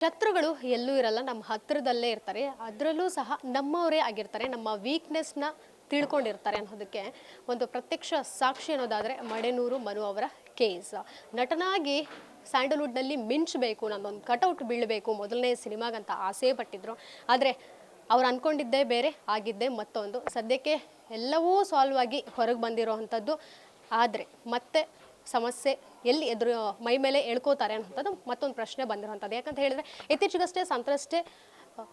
ಶತ್ರುಗಳು ಎಲ್ಲೂ ಇರಲ್ಲ, ನಮ್ಮ ಹತ್ತಿರದಲ್ಲೇ ಇರ್ತಾರೆ. ಅದರಲ್ಲೂ ಸಹ ನಮ್ಮವರೇ ಆಗಿರ್ತಾರೆ, ನಮ್ಮ ವೀಕ್ನೆಸ್ನ ತಿಳ್ಕೊಂಡಿರ್ತಾರೆ ಅನ್ನೋದಕ್ಕೆ ಒಂದು ಪ್ರತ್ಯಕ್ಷ ಸಾಕ್ಷಿ ಅನ್ನೋದಾದರೆ ಮಡೆನೂರು ಮನು ಅವರ ಕೇಸ್ ನಟನಾಗಿ ಸ್ಯಾಂಡಲ್ವುಡ್ನಲ್ಲಿ ಮಿಂಚಬೇಕು, ನನ್ನೊಂದು ಕಟೌಟ್ ಬೀಳಬೇಕು, ಮೊದಲನೇ ಸಿನಿಮಾಗಂತ ಆಸೆ ಪಟ್ಟಿದ್ರು. ಆದರೆ ಅವ್ರು ಅಂದ್ಕೊಂಡಿದ್ದೇ ಬೇರೆ, ಆಗಿದ್ದೆ ಮತ್ತೊಂದು. ಸದ್ಯಕ್ಕೆ ಎಲ್ಲವೂ ಸಾಲ್ವ್ ಆಗಿ ಹೊರಗೆ ಬಂದಿರೋವಂಥದ್ದು ಆದರೆ ಮತ್ತೆ ಸಮಸ್ಯೆ ಎಲ್ಲಿ ಎದುರು, ಮೈ ಮೇಲೆ ಎಳ್ಕೋತಾರೆ ಅನ್ನೋಂಥದ್ದು ಮತ್ತೊಂದು ಪ್ರಶ್ನೆ ಬಂದಿರುವಂಥದ್ದು. ಯಾಕಂತ ಹೇಳಿದ್ರೆ ಇತ್ತೀಚೆಗಷ್ಟೇ ಸಂತ್ರಷ್ಟೇ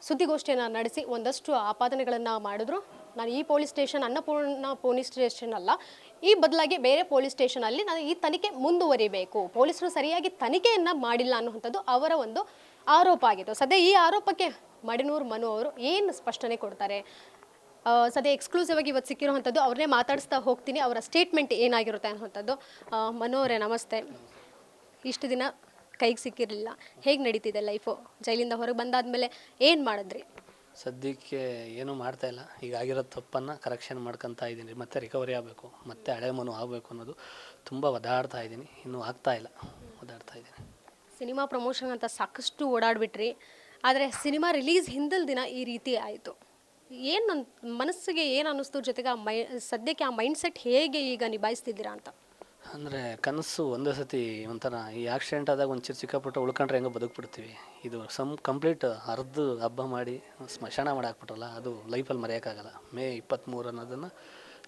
ಸುದ್ದಿಗೋಷ್ಠಿಯನ್ನು ನಡೆಸಿ ಒಂದಷ್ಟು ಆಪಾದನೆಗಳನ್ನು ಮಾಡಿದ್ರು. ನಾನು ಈ police station, Annapurna police station ಅಲ್ಲ, ಈ ಬದಲಾಗಿ ಬೇರೆ ಪೊಲೀಸ್ ಸ್ಟೇಷನಲ್ಲಿ ನಾನು ಈ ತನಿಖೆ ಮುಂದುವರಿಬೇಕು. ಪೊಲೀಸರು ಸರಿಯಾಗಿ ತನಿಖೆಯನ್ನು ಮಾಡಿಲ್ಲ ಅನ್ನುವಂಥದ್ದು ಅವರ ಒಂದು ಆರೋಪ ಆಗಿತ್ತು. ಸದ್ಯ ಈ ಆರೋಪಕ್ಕೆ ಮಡಿನೂರು ಮನು ಅವರು ಏನು ಸ್ಪಷ್ಟನೆ ಕೊಡ್ತಾರೆ? ಸದ್ಯ ಎಕ್ಸ್ಕ್ಲೂಸಿವ್ ಆಗಿ ಇವತ್ತು ಸಿಕ್ಕಿರುವಂಥದ್ದು ಅವ್ರನ್ನೇ ಮಾತಾಡಿಸ್ತಾ ಹೋಗ್ತೀನಿ. ಅವರ ಸ್ಟೇಟ್ಮೆಂಟ್ ಏನಾಗಿರುತ್ತೆ ಅನ್ನುವಂಥದ್ದು. ಮನೋರೆ ನಮಸ್ತೆ. ಇಷ್ಟು ದಿನ ಕೈಗೆ ಸಿಕ್ಕಿರಲಿಲ್ಲ. ಹೇಗೆ ನಡೀತಿದೆ ಲೈಫು ಜೈಲಿಂದ ಹೊರಗೆ ಬಂದಾದ್ಮೇಲೆ ಏನು ಮಾಡಿದ್ರಿ? ಸದ್ಯಕ್ಕೆ ಏನೂ ಮಾಡ್ತಾ ಇಲ್ಲ. ಈಗ ಆಗಿರೋ ತಪ್ಪನ್ನು ಕರೆಕ್ಷನ್ ಮಾಡ್ಕೊತಾ ಇದ್ದೀನಿ. ಮತ್ತೆ ರಿಕವರಿ ಆಗಬೇಕು ಮತ್ತೆ ಹಳೆ ಮನು ಆಗಬೇಕು ಅನ್ನೋದು ತುಂಬ ಒದಾಡ್ತಾ ಇದ್ದೀನಿ. ಇನ್ನೂ ಆಗ್ತಾ ಇಲ್ಲ. ಒದಾಡ್ತಾ ಇದ್ದೀನಿ. ಸಿನಿಮಾ ಪ್ರಮೋಷನ್ ಅಂತ ಸಾಕಷ್ಟು ಓಡಾಡ್ಬಿಟ್ರಿ. ಆದರೆ ಸಿನಿಮಾ ರಿಲೀಸ್ ಹಿಂದಲ್ ದಿನ ಈ ರೀತಿ ಆಯಿತು. ಏನು ನನ್ನ ಮನಸ್ಸಿಗೆ ಏನು ಅನ್ನಿಸ್ತು ಜೊತೆಗೆ ಆ ಮೈ ಸದ್ಯಕ್ಕೆ ಆ ಮೈಂಡ್ ಸೆಟ್ ಹೇಗೆ ಈಗ ನಿಭಾಯಿಸ್ತಿದ್ದೀರಾ ಅಂತ? ಅಂದರೆ ಕನಸು ಒಂದೇ ಸತಿ ಒಂಥರ ಈ ಆಕ್ಸಿಡೆಂಟ್ ಆದಾಗ ಒಂದು ಚಿಕ್ಕ ಉಳ್ಕೊಂಡ್ರೆ ಹೆಂಗೋ ಬದುಕ್ಬಿಡ್ತೀವಿ. ಇದು ಸಮ್ ಕಂಪ್ಲೀಟ್ ಅರ್ಧ ಹಬ್ಬ ಮಾಡಿ, ಸ್ಮಶಾನ ಮಾಡಿ ಹಾಕ್ಬಿಟ್ರಲ್ಲ, ಅದು ಲೈಫಲ್ಲಿ ಮರೆಯೋಕ್ಕಾಗಲ್ಲ. ಮೇ ಇಪ್ಪತ್ತ್ಮೂರು ಅನ್ನೋದನ್ನು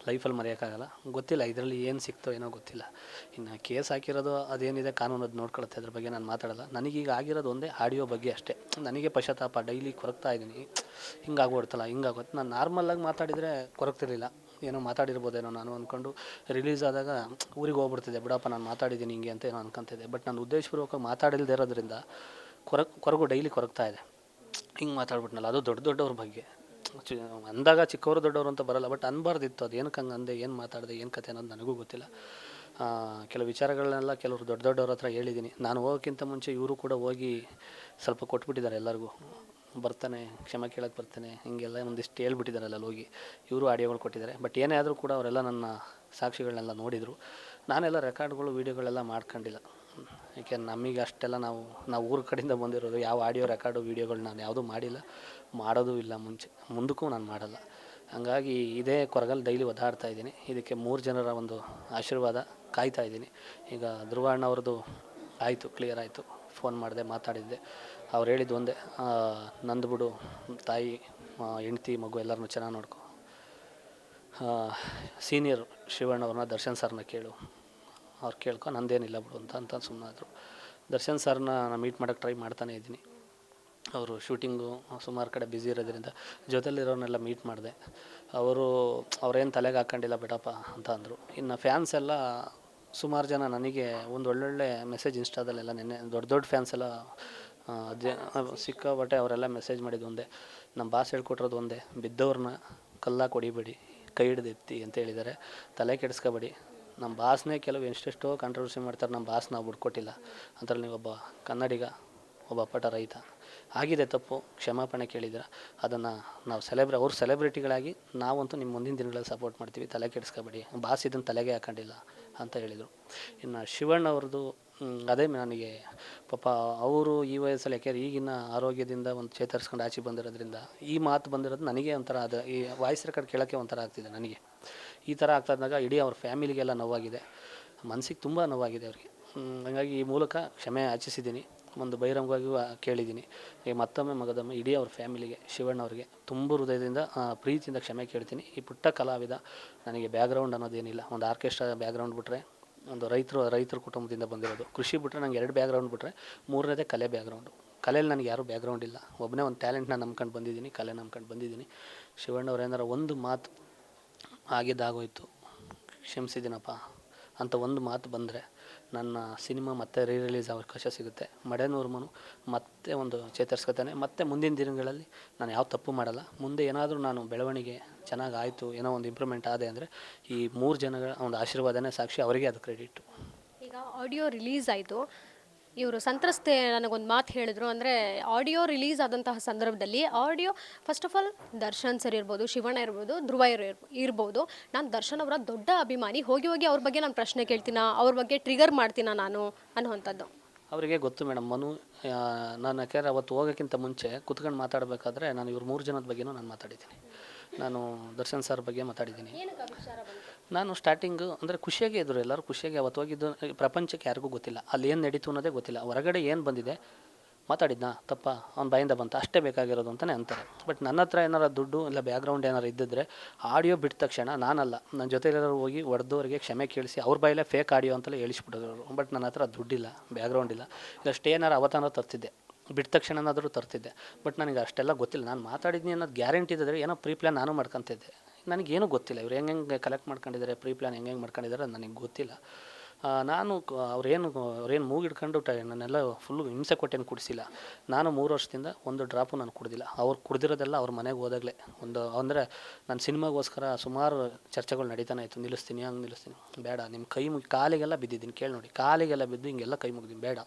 ಲೈಫಲ್ಲಿ ಮರೆಯೋಕ್ಕಾಗಲ್ಲ. ಗೊತ್ತಿಲ್ಲ, ಇದರಲ್ಲಿ ಏನು ಸಿಕ್ತೋ ಏನೋ ಗೊತ್ತಿಲ್ಲ. ಇನ್ನು ಕೇಸ್ ಹಾಕಿರೋದು ಅದೇನಿದೆ ಕಾನೂನು ಅದು ನೋಡ್ಕೊಳತ್ತೆ, ಅದ್ರ ಬಗ್ಗೆ ನಾನು ಮಾತಾಡಲ್ಲ. ನನಗೀಗ ಆಗಿರೋದು ಒಂದೇ ಆಡಿಯೋ ಬಗ್ಗೆ ಅಷ್ಟೇ. ನನಗೆ ಪಶ್ಚಾತ್ತಾಪ, ಡೈಲಿ ಕೊರಗ್ತಾ ಇದ್ದೀನಿ. ಹಿಂಗಾಗ್ಬಿಡ್ತಲ್ಲ ಹಿಂಗಾಗುತ್ತೆ ನಾನು ನಾರ್ಮಲ್ಲಾಗಿ ಮಾತಾಡಿದರೆ ಕೊರಗ್ತಿರ್ಲಿಲ್ಲ. ಏನೋ ಮಾತಾಡಿರ್ಬೋದೇನೋ ನಾನು ಅಂದ್ಕೊಂಡು ರಿಲೀಸ್ ಆದಾಗ ಊರಿಗೆ ಹೋಗ್ಬಿಡ್ತಿದ್ದೆ. ಬಿಡಪ್ಪ, ನಾನು ಮಾತಾಡಿದ್ದೀನಿ ಹಿಂಗೆ ಅಂತ ಏನೋ ಅನ್ಕೊತಿದ್ದೆ. ಬಟ್ ನಾನು ಉದ್ದೇಶಪೂರ್ವಕ ಮಾತಾಡಿಲ್ದೇ ಇರೋದ್ರಿಂದ ಕೊರಗ್, ಕೊರಗು ಡೈಲಿ ಕೊರಗ್ತಾ ಇದೆ. ಹಿಂಗೆ ಮಾತಾಡ್ಬಿಟ್ನಲ್ಲ, ಅದು ದೊಡ್ಡ ದೊಡ್ಡವ್ರ ಬಗ್ಗೆ. ಅಂದಾಗ ಚಿಕ್ಕವರು ದೊಡ್ಡವರು ಅಂತ ಬರಲ್ಲ ಬಟ್ ಅನ್ಬಾರ್ದಿತ್ತು. ಅದು ಏನಕ್ಕೆ ಹಂಗೆ ಅಂದೆ, ಏನು ಮಾತಾಡಿದೆ, ಏನು ಕತೆ ಅನ್ನೋದು ನನಗೂ ಗೊತ್ತಿಲ್ಲ. ಕೆಲವು ವಿಚಾರಗಳನ್ನೆಲ್ಲ ಕೆಲವರು ದೊಡ್ಡ ದೊಡ್ಡವ್ರ ಹತ್ರ ಹೇಳಿದ್ದೀನಿ. ನಾನು ಹೋಗೋಕ್ಕಿಂತ ಮುಂಚೆ ಇವರು ಕೂಡ ಹೋಗಿ ಸ್ವಲ್ಪ ಕೊಟ್ಬಿಟ್ಟಿದ್ದಾರೆ ಎಲ್ಲರಿಗೂ. ಬರ್ತಾನೆ, ಕ್ಷಮೆ ಕೇಳಕ್ಕೆ ಬರ್ತಾನೆ, ಹಿಂಗೆಲ್ಲ ಒಂದಿಷ್ಟು ಹೇಳ್ಬಿಟ್ಟಿದ್ದಾರೆ ಅಲ್ಲಿ ಹೋಗಿ. ಇವರು ಆಡಿಯೋಗಳು ಕೊಟ್ಟಿದ್ದಾರೆ. ಬಟ್ ಏನೇ ಆದರೂ ಕೂಡ ಅವರೆಲ್ಲ ನನ್ನ ಸಾಕ್ಷಿಗಳನ್ನೆಲ್ಲ ನೋಡಿದರು. ನಾನೆಲ್ಲ ರೆಕಾರ್ಡ್ಗಳು ವೀಡಿಯೋಗಳೆಲ್ಲ ಮಾಡ್ಕೊಂಡಿಲ್ಲ. ಯಾಕೆ ನಮಗೆ ಅಷ್ಟೆಲ್ಲ ನಾವು ನಾವು ಊರ ಕಡೆಯಿಂದ ಬಂದಿರೋದು, ಯಾವ ಆಡಿಯೋ ರೆಕಾರ್ಡು, ವೀಡಿಯೋಗಳು ನಾನು ಯಾವುದೂ ಮಾಡಿಲ್ಲ. ಮಾಡೋದು ಇಲ್ಲ ಮುಂಚೆ, ಮುಂದಕ್ಕೂ ನಾನು ಮಾಡಲ್ಲ. ಹಾಗಾಗಿ ಇದೇ ಕೊರಗಲ್ಲಿ ಡೈಲಿ ಒದ್ದಾಡ್ತಾ ಇದ್ದೀನಿ. ಇದಕ್ಕೆ ಮೂರು ಜನರ ಒಂದು ಆಶೀರ್ವಾದ ಕಾಯ್ತಾ ಇದ್ದೀನಿ. ಈಗ ಧ್ರುವ ಅಣ್ಣವ್ರದ್ದು ಆಯಿತು ಕ್ಲಿಯರ್ ಆಯಿತು. ಫೋನ್ ಮಾಡಿದೆ, ಮಾತಾಡಿದ್ದೆ. ಅವ್ರು ಹೇಳಿದ್ದು ಒಂದೇ ನಂದು ಬಿಡು, ತಾಯಿ ಹೆಂಡ್ತಿ, ಮಗು ಎಲ್ಲರನ್ನೂ ಚೆನ್ನಾಗಿ ನೋಡ್ಕೊ. ಸೀನಿಯರ್ ಶಿವಣ್ಣವ್ರನ್ನ ದರ್ಶನ್ ಸರ್ನ ಕೇಳು. ಅವ್ರು ಕೇಳ್ಕೊ, ನಂದೇನಿಲ್ಲ ಬಿಡು, ಅಂತ ಅಂತ ಸುಮ್ಮನಾದರು ದರ್ಶನ್ ಸರ್ನ ನಾನು ಮೀಟ್ ಮಾಡೋಕ್ಕೆ ಟ್ರೈ ಮಾಡ್ತಾನೇ ಇದ್ದೀನಿ. ಅವರು ಶೂಟಿಂಗು ಸುಮಾರು ಕಡೆ ಬ್ಯುಸಿ ಇರೋದ್ರಿಂದ ಜೊತೆಲಿರೋನೆಲ್ಲ ಮೀಟ್ ಮಾಡಿದೆ. ಅವರು, ಅವ್ರೇನು ತಲೆಗೆ ಹಾಕ್ಕೊಂಡಿಲ್ಲ ಬಿಡಪ್ಪ, ಅಂತ ಅಂದರು. ಇನ್ನು ಫ್ಯಾನ್ಸ್ ಎಲ್ಲ ಸುಮಾರು ಜನ ನನಗೆ ಒಂದು ಒಳ್ಳೊಳ್ಳೆ ಮೆಸೇಜ್ ಇನ್ಸ್ಟಾದಲ್ಲೆಲ್ಲ ನೆನ್ನೆ, ದೊಡ್ಡ ದೊಡ್ಡ ಫ್ಯಾನ್ಸ್ ಎಲ್ಲ ಜ ಸಿಕ್ಕಾಬಟ್ಟೆ ಅವರೆಲ್ಲ ಮೆಸೇಜ್ ಮಾಡಿದ್ದು ಒಂದೇ ನಮ್ಮ ಬಾಸ್ ಹೇಳ್ಕೊಟ್ರದ್ದು ಒಂದೇ ಬಿದ್ದವ್ರನ್ನ ಕಲ್ಲಾಗಿ ಹೊಡಿಬೇಡಿ ಕೈ ಹಿಡ್ದೆತ್ತಿ ಅಂತ ಹೇಳಿದ್ದಾರೆ ತಲೆ ಕೆಡಿಸ್ಕೋಬೇಡಿ ನಮ್ಮ ಬಾಸ್ನೇ ಕೆಲವು ಎಷ್ಟೆಷ್ಟೋ ಕಾಂಟ್ರವರ್ಸಿ ಮಾಡ್ತಾರೆ, ನಮ್ಮ ಬಾಸ್ ನಾವು ಬಿಡ್ಕೊಟ್ಟಿಲ್ಲ ನೀವು ನೀವೊಬ್ಬ ಕನ್ನಡಿಗ, ಒಬ್ಬ ಪಟ ರೈತ. ಆಗಿದೆ ತಪ್ಪು, ಕ್ಷಮಾಪಣೆ ಕೇಳಿದ್ರೆ ಅದನ್ನು ನಾವು ಸೆಲೆಬ್ರ ಅವ್ರ ಸೆಲೆಬ್ರಿಟಿಗಳಾಗಿ ನಾವಂತೂ ನಿಮ್ಮ ಮುಂದಿನ ದಿನಗಳಲ್ಲಿ ಸಪೋರ್ಟ್ ಮಾಡ್ತೀವಿ. ತಲೆ ಕೆಡಿಸ್ಕೋಬೇಡಿ. ಬಾಸ್ ಇದನ್ನು ತಲೆಗೆ ಹಾಕೊಂಡಿಲ್ಲ ಅಂತ ಹೇಳಿದರು. ಇನ್ನು ಶಿವಣ್ಣ ಅವ್ರದ್ದು ಅದೇ ನನಗೆ ಪಾಪ ಅವರು ಈ ವಯಸ್ಸಲ್ಲಿ ಯಾಕೆಂದ್ರೆ ಈಗಿನ ಆರೋಗ್ಯದಿಂದ ಒಂದು ಚೇತರಿಸ್ಕೊಂಡು ಆಚೆ ಬಂದಿರೋದ್ರಿಂದ ಈ ಮಾತು ಬಂದಿರೋದು ನನಗೆ ಒಂಥರ ಅದು, ಈ ವಾಯ್ಸ್ ರೆಕಾರ್ಡ್ ಕೇಳೋಕ್ಕೆ ಒಂಥರ ಆಗ್ತಿದೆ ನನಗೆ. ಈ ಥರ ಆಗ್ತಾ ಇದ್ದಾಗ ಇಡೀ ಅವ್ರ ಫ್ಯಾಮಿಲಿಗೆಲ್ಲ ನೋವಾಗಿದೆ. ಮನಸ್ಸಿಗೆ ತುಂಬ ನೋವಾಗಿದೆ ಅವ್ರಿಗೆ. ಹಾಗಾಗಿ ಈ ಮೂಲಕ ಕ್ಷಮೆ ಯಾಚಿಸಿದ್ದೀನಿ ಒಂದು ಬಹಿರಂಗವಾಗಿಯೂ ಕೇಳಿದ್ದೀನಿ. ಈಗ ಮತ್ತೊಮ್ಮೆ ಮಗದಮ್ಮ, ಇಡೀ ಅವ್ರ ಫ್ಯಾಮಿಲಿಗೆ, ಶಿವಣ್ಣ ಅವ್ರಿಗೆ ತುಂಬ ಹೃದಯದಿಂದ ಪ್ರೀತಿಯಿಂದ ಕ್ಷಮೆ ಕೇಳ್ತೀನಿ. ಈ ಪುಟ್ಟ ಕಲಾವಿದ ನನಗೆ ಬ್ಯಾಗ್ರೌಂಡ್ ಅನ್ನೋದೇನಿಲ್ಲ. ಒಂದು ಆರ್ಕೆಸ್ಟ್ರಾ ಬ್ಯಾಗ್ರೌಂಡ್ ಬಿಟ್ಟರೆ ಒಂದು ರೈತರು, ರೈತರ ಕುಟುಂಬದಿಂದ ಬಂದಿರೋದು. ಕೃಷಿ ಬಿಟ್ಟರೆ ನಂಗೆ ಎರಡು ಬ್ಯಾಗ್ರೌಂಡ್ ಬಿಟ್ಟರೆ ಮೂರನೇದೇ ಕಲೆ ಬ್ಯಾಕ್ಗ್ರೌಂಡು. ಕಲೆಯಲ್ಲಿ ನನಗೆ ಯಾರೂ ಬ್ಯಾಕ್ಗ್ರೌಂಡ್ ಇಲ್ಲ. ಒಬ್ಬನೇ ಒಂದು ಟ್ಯಾಲೆಂಟ್ನ ನಂಬ್ಕೊಂಡು ಬಂದಿದ್ದೀನಿ, ಕಲೆ ನಂಬ್ಕೊಂಡು ಬಂದಿದ್ದೀನಿ. ಶಿವಣ್ಣವ್ರು ಏನಾರ ಒಂದು ಮಾತು ಆಗಿದ್ದಾಗೋಯ್ತು. ಕ್ಷಮಿಸಿದ್ದೀನಪ್ಪ ಅಂತ ಒಂದು ಮಾತು ಬಂದರೆ ನನ್ನ ಸಿನಿಮಾ ಮತ್ತೆ ರೀ ರಿಲೀಸ್ ಅವಕಾಶ ಸಿಗುತ್ತೆ. ಮಡೇನೂರ್ಮನು ಮತ್ತೆ ಒಂದು ಚೇತರಿಸ್ಕೊತಾನೆ. ಮತ್ತೆ ಮುಂದಿನ ದಿನಗಳಲ್ಲಿ ನಾನು ಯಾವ ತಪ್ಪು ಮಾಡಲ್ಲ. ಮುಂದೆ ಏನಾದರೂ ನಾನು ಬೆಳವಣಿಗೆ ಚೆನ್ನಾಗಿ ಆಯಿತು ಏನೋ ಒಂದು ಇಂಪ್ರೂವ್ಮೆಂಟ್ ಆದೆ ಅಂದರೆ ಈ ಮೂರು ಜನಗಳ ಒಂದು ಆಶೀರ್ವಾದನೇ ಸಾಕ್ಷಿ ಅವರಿಗೆ ಅದು ಕ್ರೆಡಿಟ್ ಈಗ ಆಡಿಯೋ ರಿಲೀಸ್ ಆಯಿತು. ಇವರು ಸಂತ್ರಸ್ತೆ ನನಗೊಂದು ಮಾತು ಹೇಳಿದ್ರು. ಅಂದರೆ ಆಡಿಯೋ ರಿಲೀಸ್ ಆದಂತಹ ಸಂದರ್ಭದಲ್ಲಿ audio first of all Darshan sir ಇರ್ಬೋದು, ಶಿವಣ್ಣ ಇರ್ಬೋದು, ಧ್ರುವ ಇರ್, ಇರ್ಬೋದು. ನಾನು ದರ್ಶನ್ ಅವರ ದೊಡ್ಡ ಅಭಿಮಾನಿ. ಹೋಗಿ ಹೋಗಿ ಅವ್ರ ಬಗ್ಗೆ ನಾನು ಪ್ರಶ್ನೆ ಕೇಳ್ತೀನ, ಅವ್ರ ಬಗ್ಗೆ ಟ್ರಿಗರ್ ಮಾಡ್ತೀನ ನಾನು ಅನ್ನುವಂಥದ್ದು. ಅವರಿಗೆ ಗೊತ್ತು ಮೇಡಮ್ ಮನು ನಾನು ಯಾಕೆಂದರೆ ಅವತ್ತು ಹೋಗೋಕ್ಕಿಂತ ಮುಂಚೆ ಕುತ್ಕೊಂಡು ಮಾತಾಡಬೇಕಾದ್ರೆ ನಾನು ಇವ್ರ ಮೂರು ಜನದ ಬಗ್ಗೆನೂ ನಾನು ಮಾತಾಡಿದ್ದೀನಿ. ನಾನು ದರ್ಶನ್ ಸರ್ ಬಗ್ಗೆ ಮಾತಾಡಿದ್ದೀನಿ. ನಾನು ಸ್ಟಾರ್ಟಿಂಗು ಅಂದರೆ ಖುಷಿಯಾಗೆ ಇದ್ದರು ಎಲ್ಲರೂ ಖುಷಿಯಾಗಿ ಅವತ್ತು ಹೋಗಿದ್ದು ಪ್ರಪಂಚಕ್ಕೆ ಯಾರಿಗೂ ಗೊತ್ತಿಲ್ಲ. ಅಲ್ಲಿ ಏನು ನಡೀತು ಅನ್ನೋದೇ ಗೊತ್ತಿಲ್ಲ. ಹೊರಗಡೆ ಏನು ಬಂದಿದೆ ಮಾತಾಡಿದ್ನಾ? ತಪ್ಪ ಅವ್ನು ಬಾಯಿಂದ ಬಂತ. ಅಷ್ಟೇ ಬೇಕಾಗಿರೋದು ಅಂತಲೇ ಅಂತಾರೆ. ಬಟ್ ನನ್ನ ಹತ್ರ ಏನಾರ ದುಡ್ಡು ಇಲ್ಲ ಬ್ಯಾಕ್ಗ್ರೌಂಡ್ ಏನಾರು ಇದ್ದಿದ್ರೆ ಆಡಿಯೋ ಬಿಟ್ಟ ತಕ್ಷಣ ನಾನಲ್ಲ. ನನ್ನ ಜೊತೆಲಿರೋರು ಹೋಗಿ ಹೊಡೆದವರಿಗೆ ಕ್ಷಮೆ ಕೇಳಿಸಿ ಅವ್ರ ಬಾಯಲ್ಲೇ ಫೇಕ್ ಆಡಿಯೋ ಅಂತಲೇ ಹೇಳಿಸ್ಬಿಡೋರು ಬಟ್ ನನ್ನ ಹತ್ರ ದುಡ್ಡಿಲ್ಲ ಬ್ಯಾಕ್ಗ್ರೌಂಡ್ ಇಲ್ಲ. ಇಲ್ಲ ಸ್ಟೇ ಏನಾರು ಅವತಾನ ತರ್ತಿದ್ದೆ ಬಿಟ್ಟ ತಕ್ಷಣನಾದರೂ ತರ್ತಿದ್ದೆ. ಬಟ್ ನನಗೆ ಅಷ್ಟೆಲ್ಲ ಗೊತ್ತಿಲ್ಲ. ನಾನು ಮಾತಾಡಿದ್ನಿ ಅನ್ನೋದು ಗ್ಯಾರಂಟಿ ಇದ್ದರೆ ಏನೋ ಪ್ರೀ ಪ್ಲ್ಯಾನ್ ನಾನು ಮಾಡ್ಕೊತಿದ್ದೆ. ನನಗೇನು ಗೊತ್ತಿಲ್ಲ. ಇವ್ರು ಹೆಂಗೆ ಹೆಂಗೆ ಕಲೆಕ್ಟ್ ಮಾಡ್ಕೊಂಡಿದ್ದಾರೆ ಪ್ರೀ ಪ್ಲ್ಯಾನ್ ಹೆಂಗೆ ಹೆಂಗೆ ಮಾಡ್ಕೊಂಡಿದ್ದಾರೆ ನನಗೆ ಗೊತ್ತಿಲ್ಲ. ನಾನು ಅವ್ರೇನು ಅವ್ರೇನು ಮೂಗಿಡ್ಕೊಂಡು ಟ, ನನ್ನೆಲ್ಲ ಫುಲ್ಲು ಹಿಂಸೆ ಕೊಟ್ಟೇನು ಕುಡಿಸಿಲ್ಲ. ನಾನು ಮೂರು ವರ್ಷದಿಂದ ಒಂದು ಡ್ರಾಪು ನಾನು ಕುಡ್ದಿಲ್ಲ. ಅವ್ರು ಕುಡ್ದಿರೋದೆಲ್ಲ ಅವ್ರ ಮನೆಗೆ ಹೋದಾಗಲೇ. ಒಂದು ಅಂದರೆ ನನ್ನ ಸಿನಿಮಾಗೋಸ್ಕರ ಸುಮಾರು ಚರ್ಚೆಗಳು ನಡೀತಾನೆ ಇತ್ತು. ನಿಲ್ಲಿಸ್ತೀನಿ, ಹಂಗೆ ನಿಲ್ಲಿಸ್ತೀನಿ. ಬೇಡ ನಿಮ್ಮ ಕೈ ಮುಗಿ, ಕಾಲಿಗೆಲ್ಲ ಬಿದ್ದಿದ್ದೀನಿ. ಕೇಳಿ ನೋಡಿ, ಕಾಲಿಗೆಲ್ಲ ಬಿದ್ದು ಹಿಂಗೆಲ್ಲ ಕೈ ಮುಗಿದೀನಿ ಬೇಡ,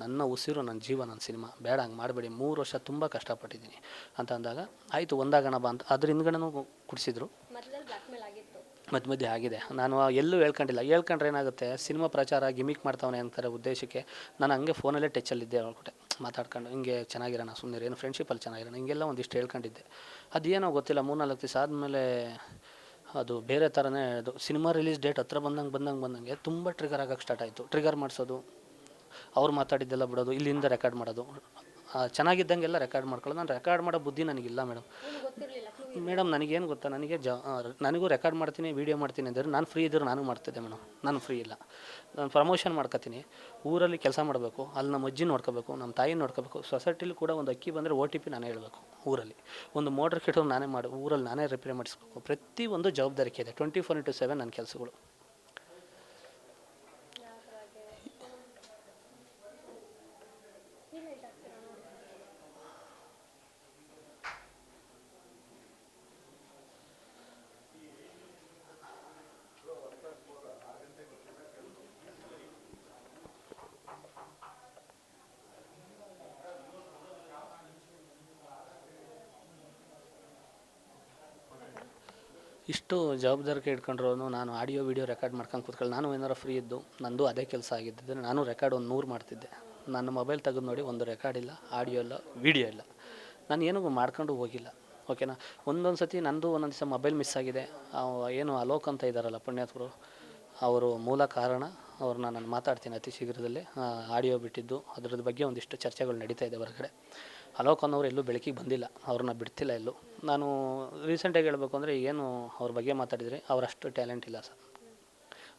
ನನ್ನ ಉಸಿರು ನನ್ನ ಜೀವ ನನ್ನ ಸಿನಿಮಾ. ಬೇಡ, ಹಂಗೆ ಮಾಡಬೇಡಿ. ಮೂರು ವರ್ಷ ತುಂಬ ಕಷ್ಟಪಟ್ಟಿದ್ದೀನಿ. ಅಂತ ಅಂದಾಗ, ಆಯಿತು, ಒಂದಾಗಣ ಬಾ ಅಂತ. ಅದ್ರ ಹಿಂದ್ಗಡೆನೂ ಕುಡಿಸಿದ್ರು ಮೊದಲಲ್ಲಿ ಬ್ಲ್ಯಾಕ್ ಮೇಲ್ ಆಗಿತ್ತು ಮಧ್ಯ ಮಧ್ಯೆ ಆಗಿದೆ. ನಾನು ಎಲ್ಲೂ ಹೇಳ್ಕೊಂಡಿಲ್ಲ. ಹೇಳ್ಕೊಂಡ್ರೆ ಏನಾಗುತ್ತೆ? ಸಿನಿಮಾ ಪ್ರಚಾರ ಗಿಮಿಕ್ ಮಾಡ್ತಾವನೆ ಅಂತಾರೆ ಉದ್ದೇಶಕ್ಕೆ. ನಾನು ಹಂಗೆ ಫೋನಲ್ಲೇ ಟಚ್ಚಲ್ಲಿದ್ದೆ ಹೇಳ್ಕೊಟ್ಟೆ ಮಾತಾಡ್ಕೊಂಡು, ಹಿಂಗೆ ಚೆನ್ನಾಗಿರೋಣ ಸುಮ್ಮನೆ ಏನು ಫ್ರೆಂಡ್ಶಿಪ್ಪಲ್ಲಿ ಚೆನ್ನಾಗಿರೋಣ, ಹಿಂಗೆಲ್ಲ ಒಂದಿಷ್ಟು ಹೇಳ್ಕೊಂಡಿದ್ದೆ. ಅದೇನೋ ಗೊತ್ತಿಲ್ಲ, ಮೂರ್ನಾಲ್ಕು ದಿವಸ ಆದಮೇಲೆ ಅದು ಬೇರೆ ಥರನೇ ಅದು ಸಿನಿಮಾ ರಿಲೀಸ್ ಡೇಟ್ ಹತ್ರ ಬಂದಂಗೆ ಬಂದಂಗೆ ಬಂದಂಗೆ ತುಂಬ ಟ್ರಿಗರ್ ಆಗೋಕ್ಕೆ ಸ್ಟಾರ್ಟ್ ಆಯಿತು. ಟ್ರಿಗರ್ ಮಾಡಿಸೋದು, ಅವ್ರು ಮಾತಾಡಿದ್ದೆಲ್ಲ ಬಿಡೋದು, ಇಲ್ಲಿಂದ ರೆಕಾರ್ಡ್ ಮಾಡೋದು. ಚೆನ್ನಾಗಿದ್ದಂಗೆಲ್ಲ ರೆಕಾರ್ಡ್ ಮಾಡ್ಕೊಳ್ಳೋದು. ನಾನು ರೆಕಾರ್ಡ್ ಮಾಡೋ ಬುದ್ಧಿ ನನಗಿಲ್ಲ ಮೇಡಮ್ ಮೇಡಮ್ ನನಗೇನು ಗೊತ್ತಾ? ನನಗೆ ಜ ನನಗೂ ರೆಕಾರ್ಡ್ ಮಾಡ್ತೀನಿ ವೀಡಿಯೋ ಮಾಡ್ತೀನಿ ಅಂದರೆ ನಾನು ಫ್ರೀ ಇದ್ದರೂ ನಾನು ಮಾಡ್ತಿದ್ದೆ ಮೇಡಮ್ ನಾನು ಫ್ರೀ ಇಲ್ಲ. ನಾನು ಪ್ರಮೋಷನ್ ಮಾಡ್ಕೊತೀನಿ. ಊರಲ್ಲಿ ಕೆಲಸ ಮಾಡಬೇಕು ಅಲ್ಲಿ ನಮ್ಮ ಅಜ್ಜಿ ನೋಡ್ಕೋಬೇಕು ನಮ್ಮ ತಾಯಿ ನೋಡ್ಕೋಬೇಕು ಸೊಸೈಟಿಲಿ ಕೂಡ ಒಂದು ಅಕ್ಕಿ ಬಂದರೆ ಓ ಟಿ ಪಿ ನಾನೇ ಹೇಳಬೇಕು ಊರಲ್ಲಿ. ಒಂದು ಮೋಟ್ರ್ ಕಿಟ್ಟು ನಾನೇ ಮಾಡಿ, ಊರಲ್ಲಿ ನಾನೇ ರಿಪೇರಿ ಮಾಡಿಸ್ಬೇಕು. ಪ್ರತಿ ಒಂದು ಜವಾಬ್ದಾರಿಕೆ ಇದೆ. ಟ್ವೆಂಟಿ ಫೋರ್ ಇಂಟು ಸೆವೆನ್ ನನ್ನ ಕೆಲಸಗಳು. ಇಷ್ಟು ಜವಾಬ್ದಾರಿಕೆ ಇಟ್ಕೊಂಡ್ರು ನಾನು ಆಡಿಯೋ, ವಿಡಿಯೋ ರೆಕಾರ್ಡ್ ಮಾಡ್ಕೊಂಡು ಕೂತ್ಕೊಳ್ಳಿ. ನಾನು ಏನಾರು ಫ್ರೀ ಇದ್ದು, ನಂದು ಅದೇ ಕೆಲಸ ಆಗಿದ್ದಿದ್ರೆ ನಾನು ರೆಕಾರ್ಡ್ ಒಂದು ನೂರು ಮಾಡ್ತಿದ್ದೆ. ನನ್ನ ಮೊಬೈಲ್ ತೆಗೆದು ನೋಡಿ ಒಂದು ರೆಕಾರ್ಡ್ ಇಲ್ಲ, ಆಡಿಯೋ ಇಲ್ಲ, ವಿಡಿಯೋ ಇಲ್ಲ. ನಾನು ಏನೂ ಮಾಡ್ಕೊಂಡು ಹೋಗಿಲ್ಲ ಓಕೆನಾ ಒಂದೊಂದು ಸತಿ ನಂದು ಒಂದೊಂದು ದಿವಸ ಮೊಬೈಲ್ ಮಿಸ್ ಆಗಿದೆ. ಏನು ಅಲೋಕ್ ಅಂತ ಇದ್ದಾರಲ್ಲ ಪುಣ್ಯಾತ್ಮರು ಅವರು ಮೂಲ ಕಾರಣ ಅವ್ರು ನಾನು ಮಾತಾಡ್ತೀನಿ ಅತಿ ಶೀಘ್ರದಲ್ಲೇ. ಆಡಿಯೋ ಬಿಟ್ಟಿದ್ದು ಅದ್ರದ್ದು ಬಗ್ಗೆ ಒಂದಿಷ್ಟು ಚರ್ಚೆಗಳು ನಡೀತಾ ಇದೆ ಹೊರಗಡೆ. ಅಲೋಕ್ ಅನ್ನೋರು ಎಲ್ಲೂ ಬೆಳಕಿಗೆ ಬಂದಿಲ್ಲ. ಅವ್ರನ್ನ ಬಿಡ್ತಿಲ್ಲ ಎಲ್ಲೂ. ನಾನು ರೀಸೆಂಟಾಗಿ ಹೇಳಬೇಕು ಅಂದರೆ ಏನು ಅವ್ರ ಬಗ್ಗೆ ಮಾತಾಡಿದರೆ ಅವರಷ್ಟು ಟ್ಯಾಲೆಂಟ್ ಇಲ್ಲ ಸರ್.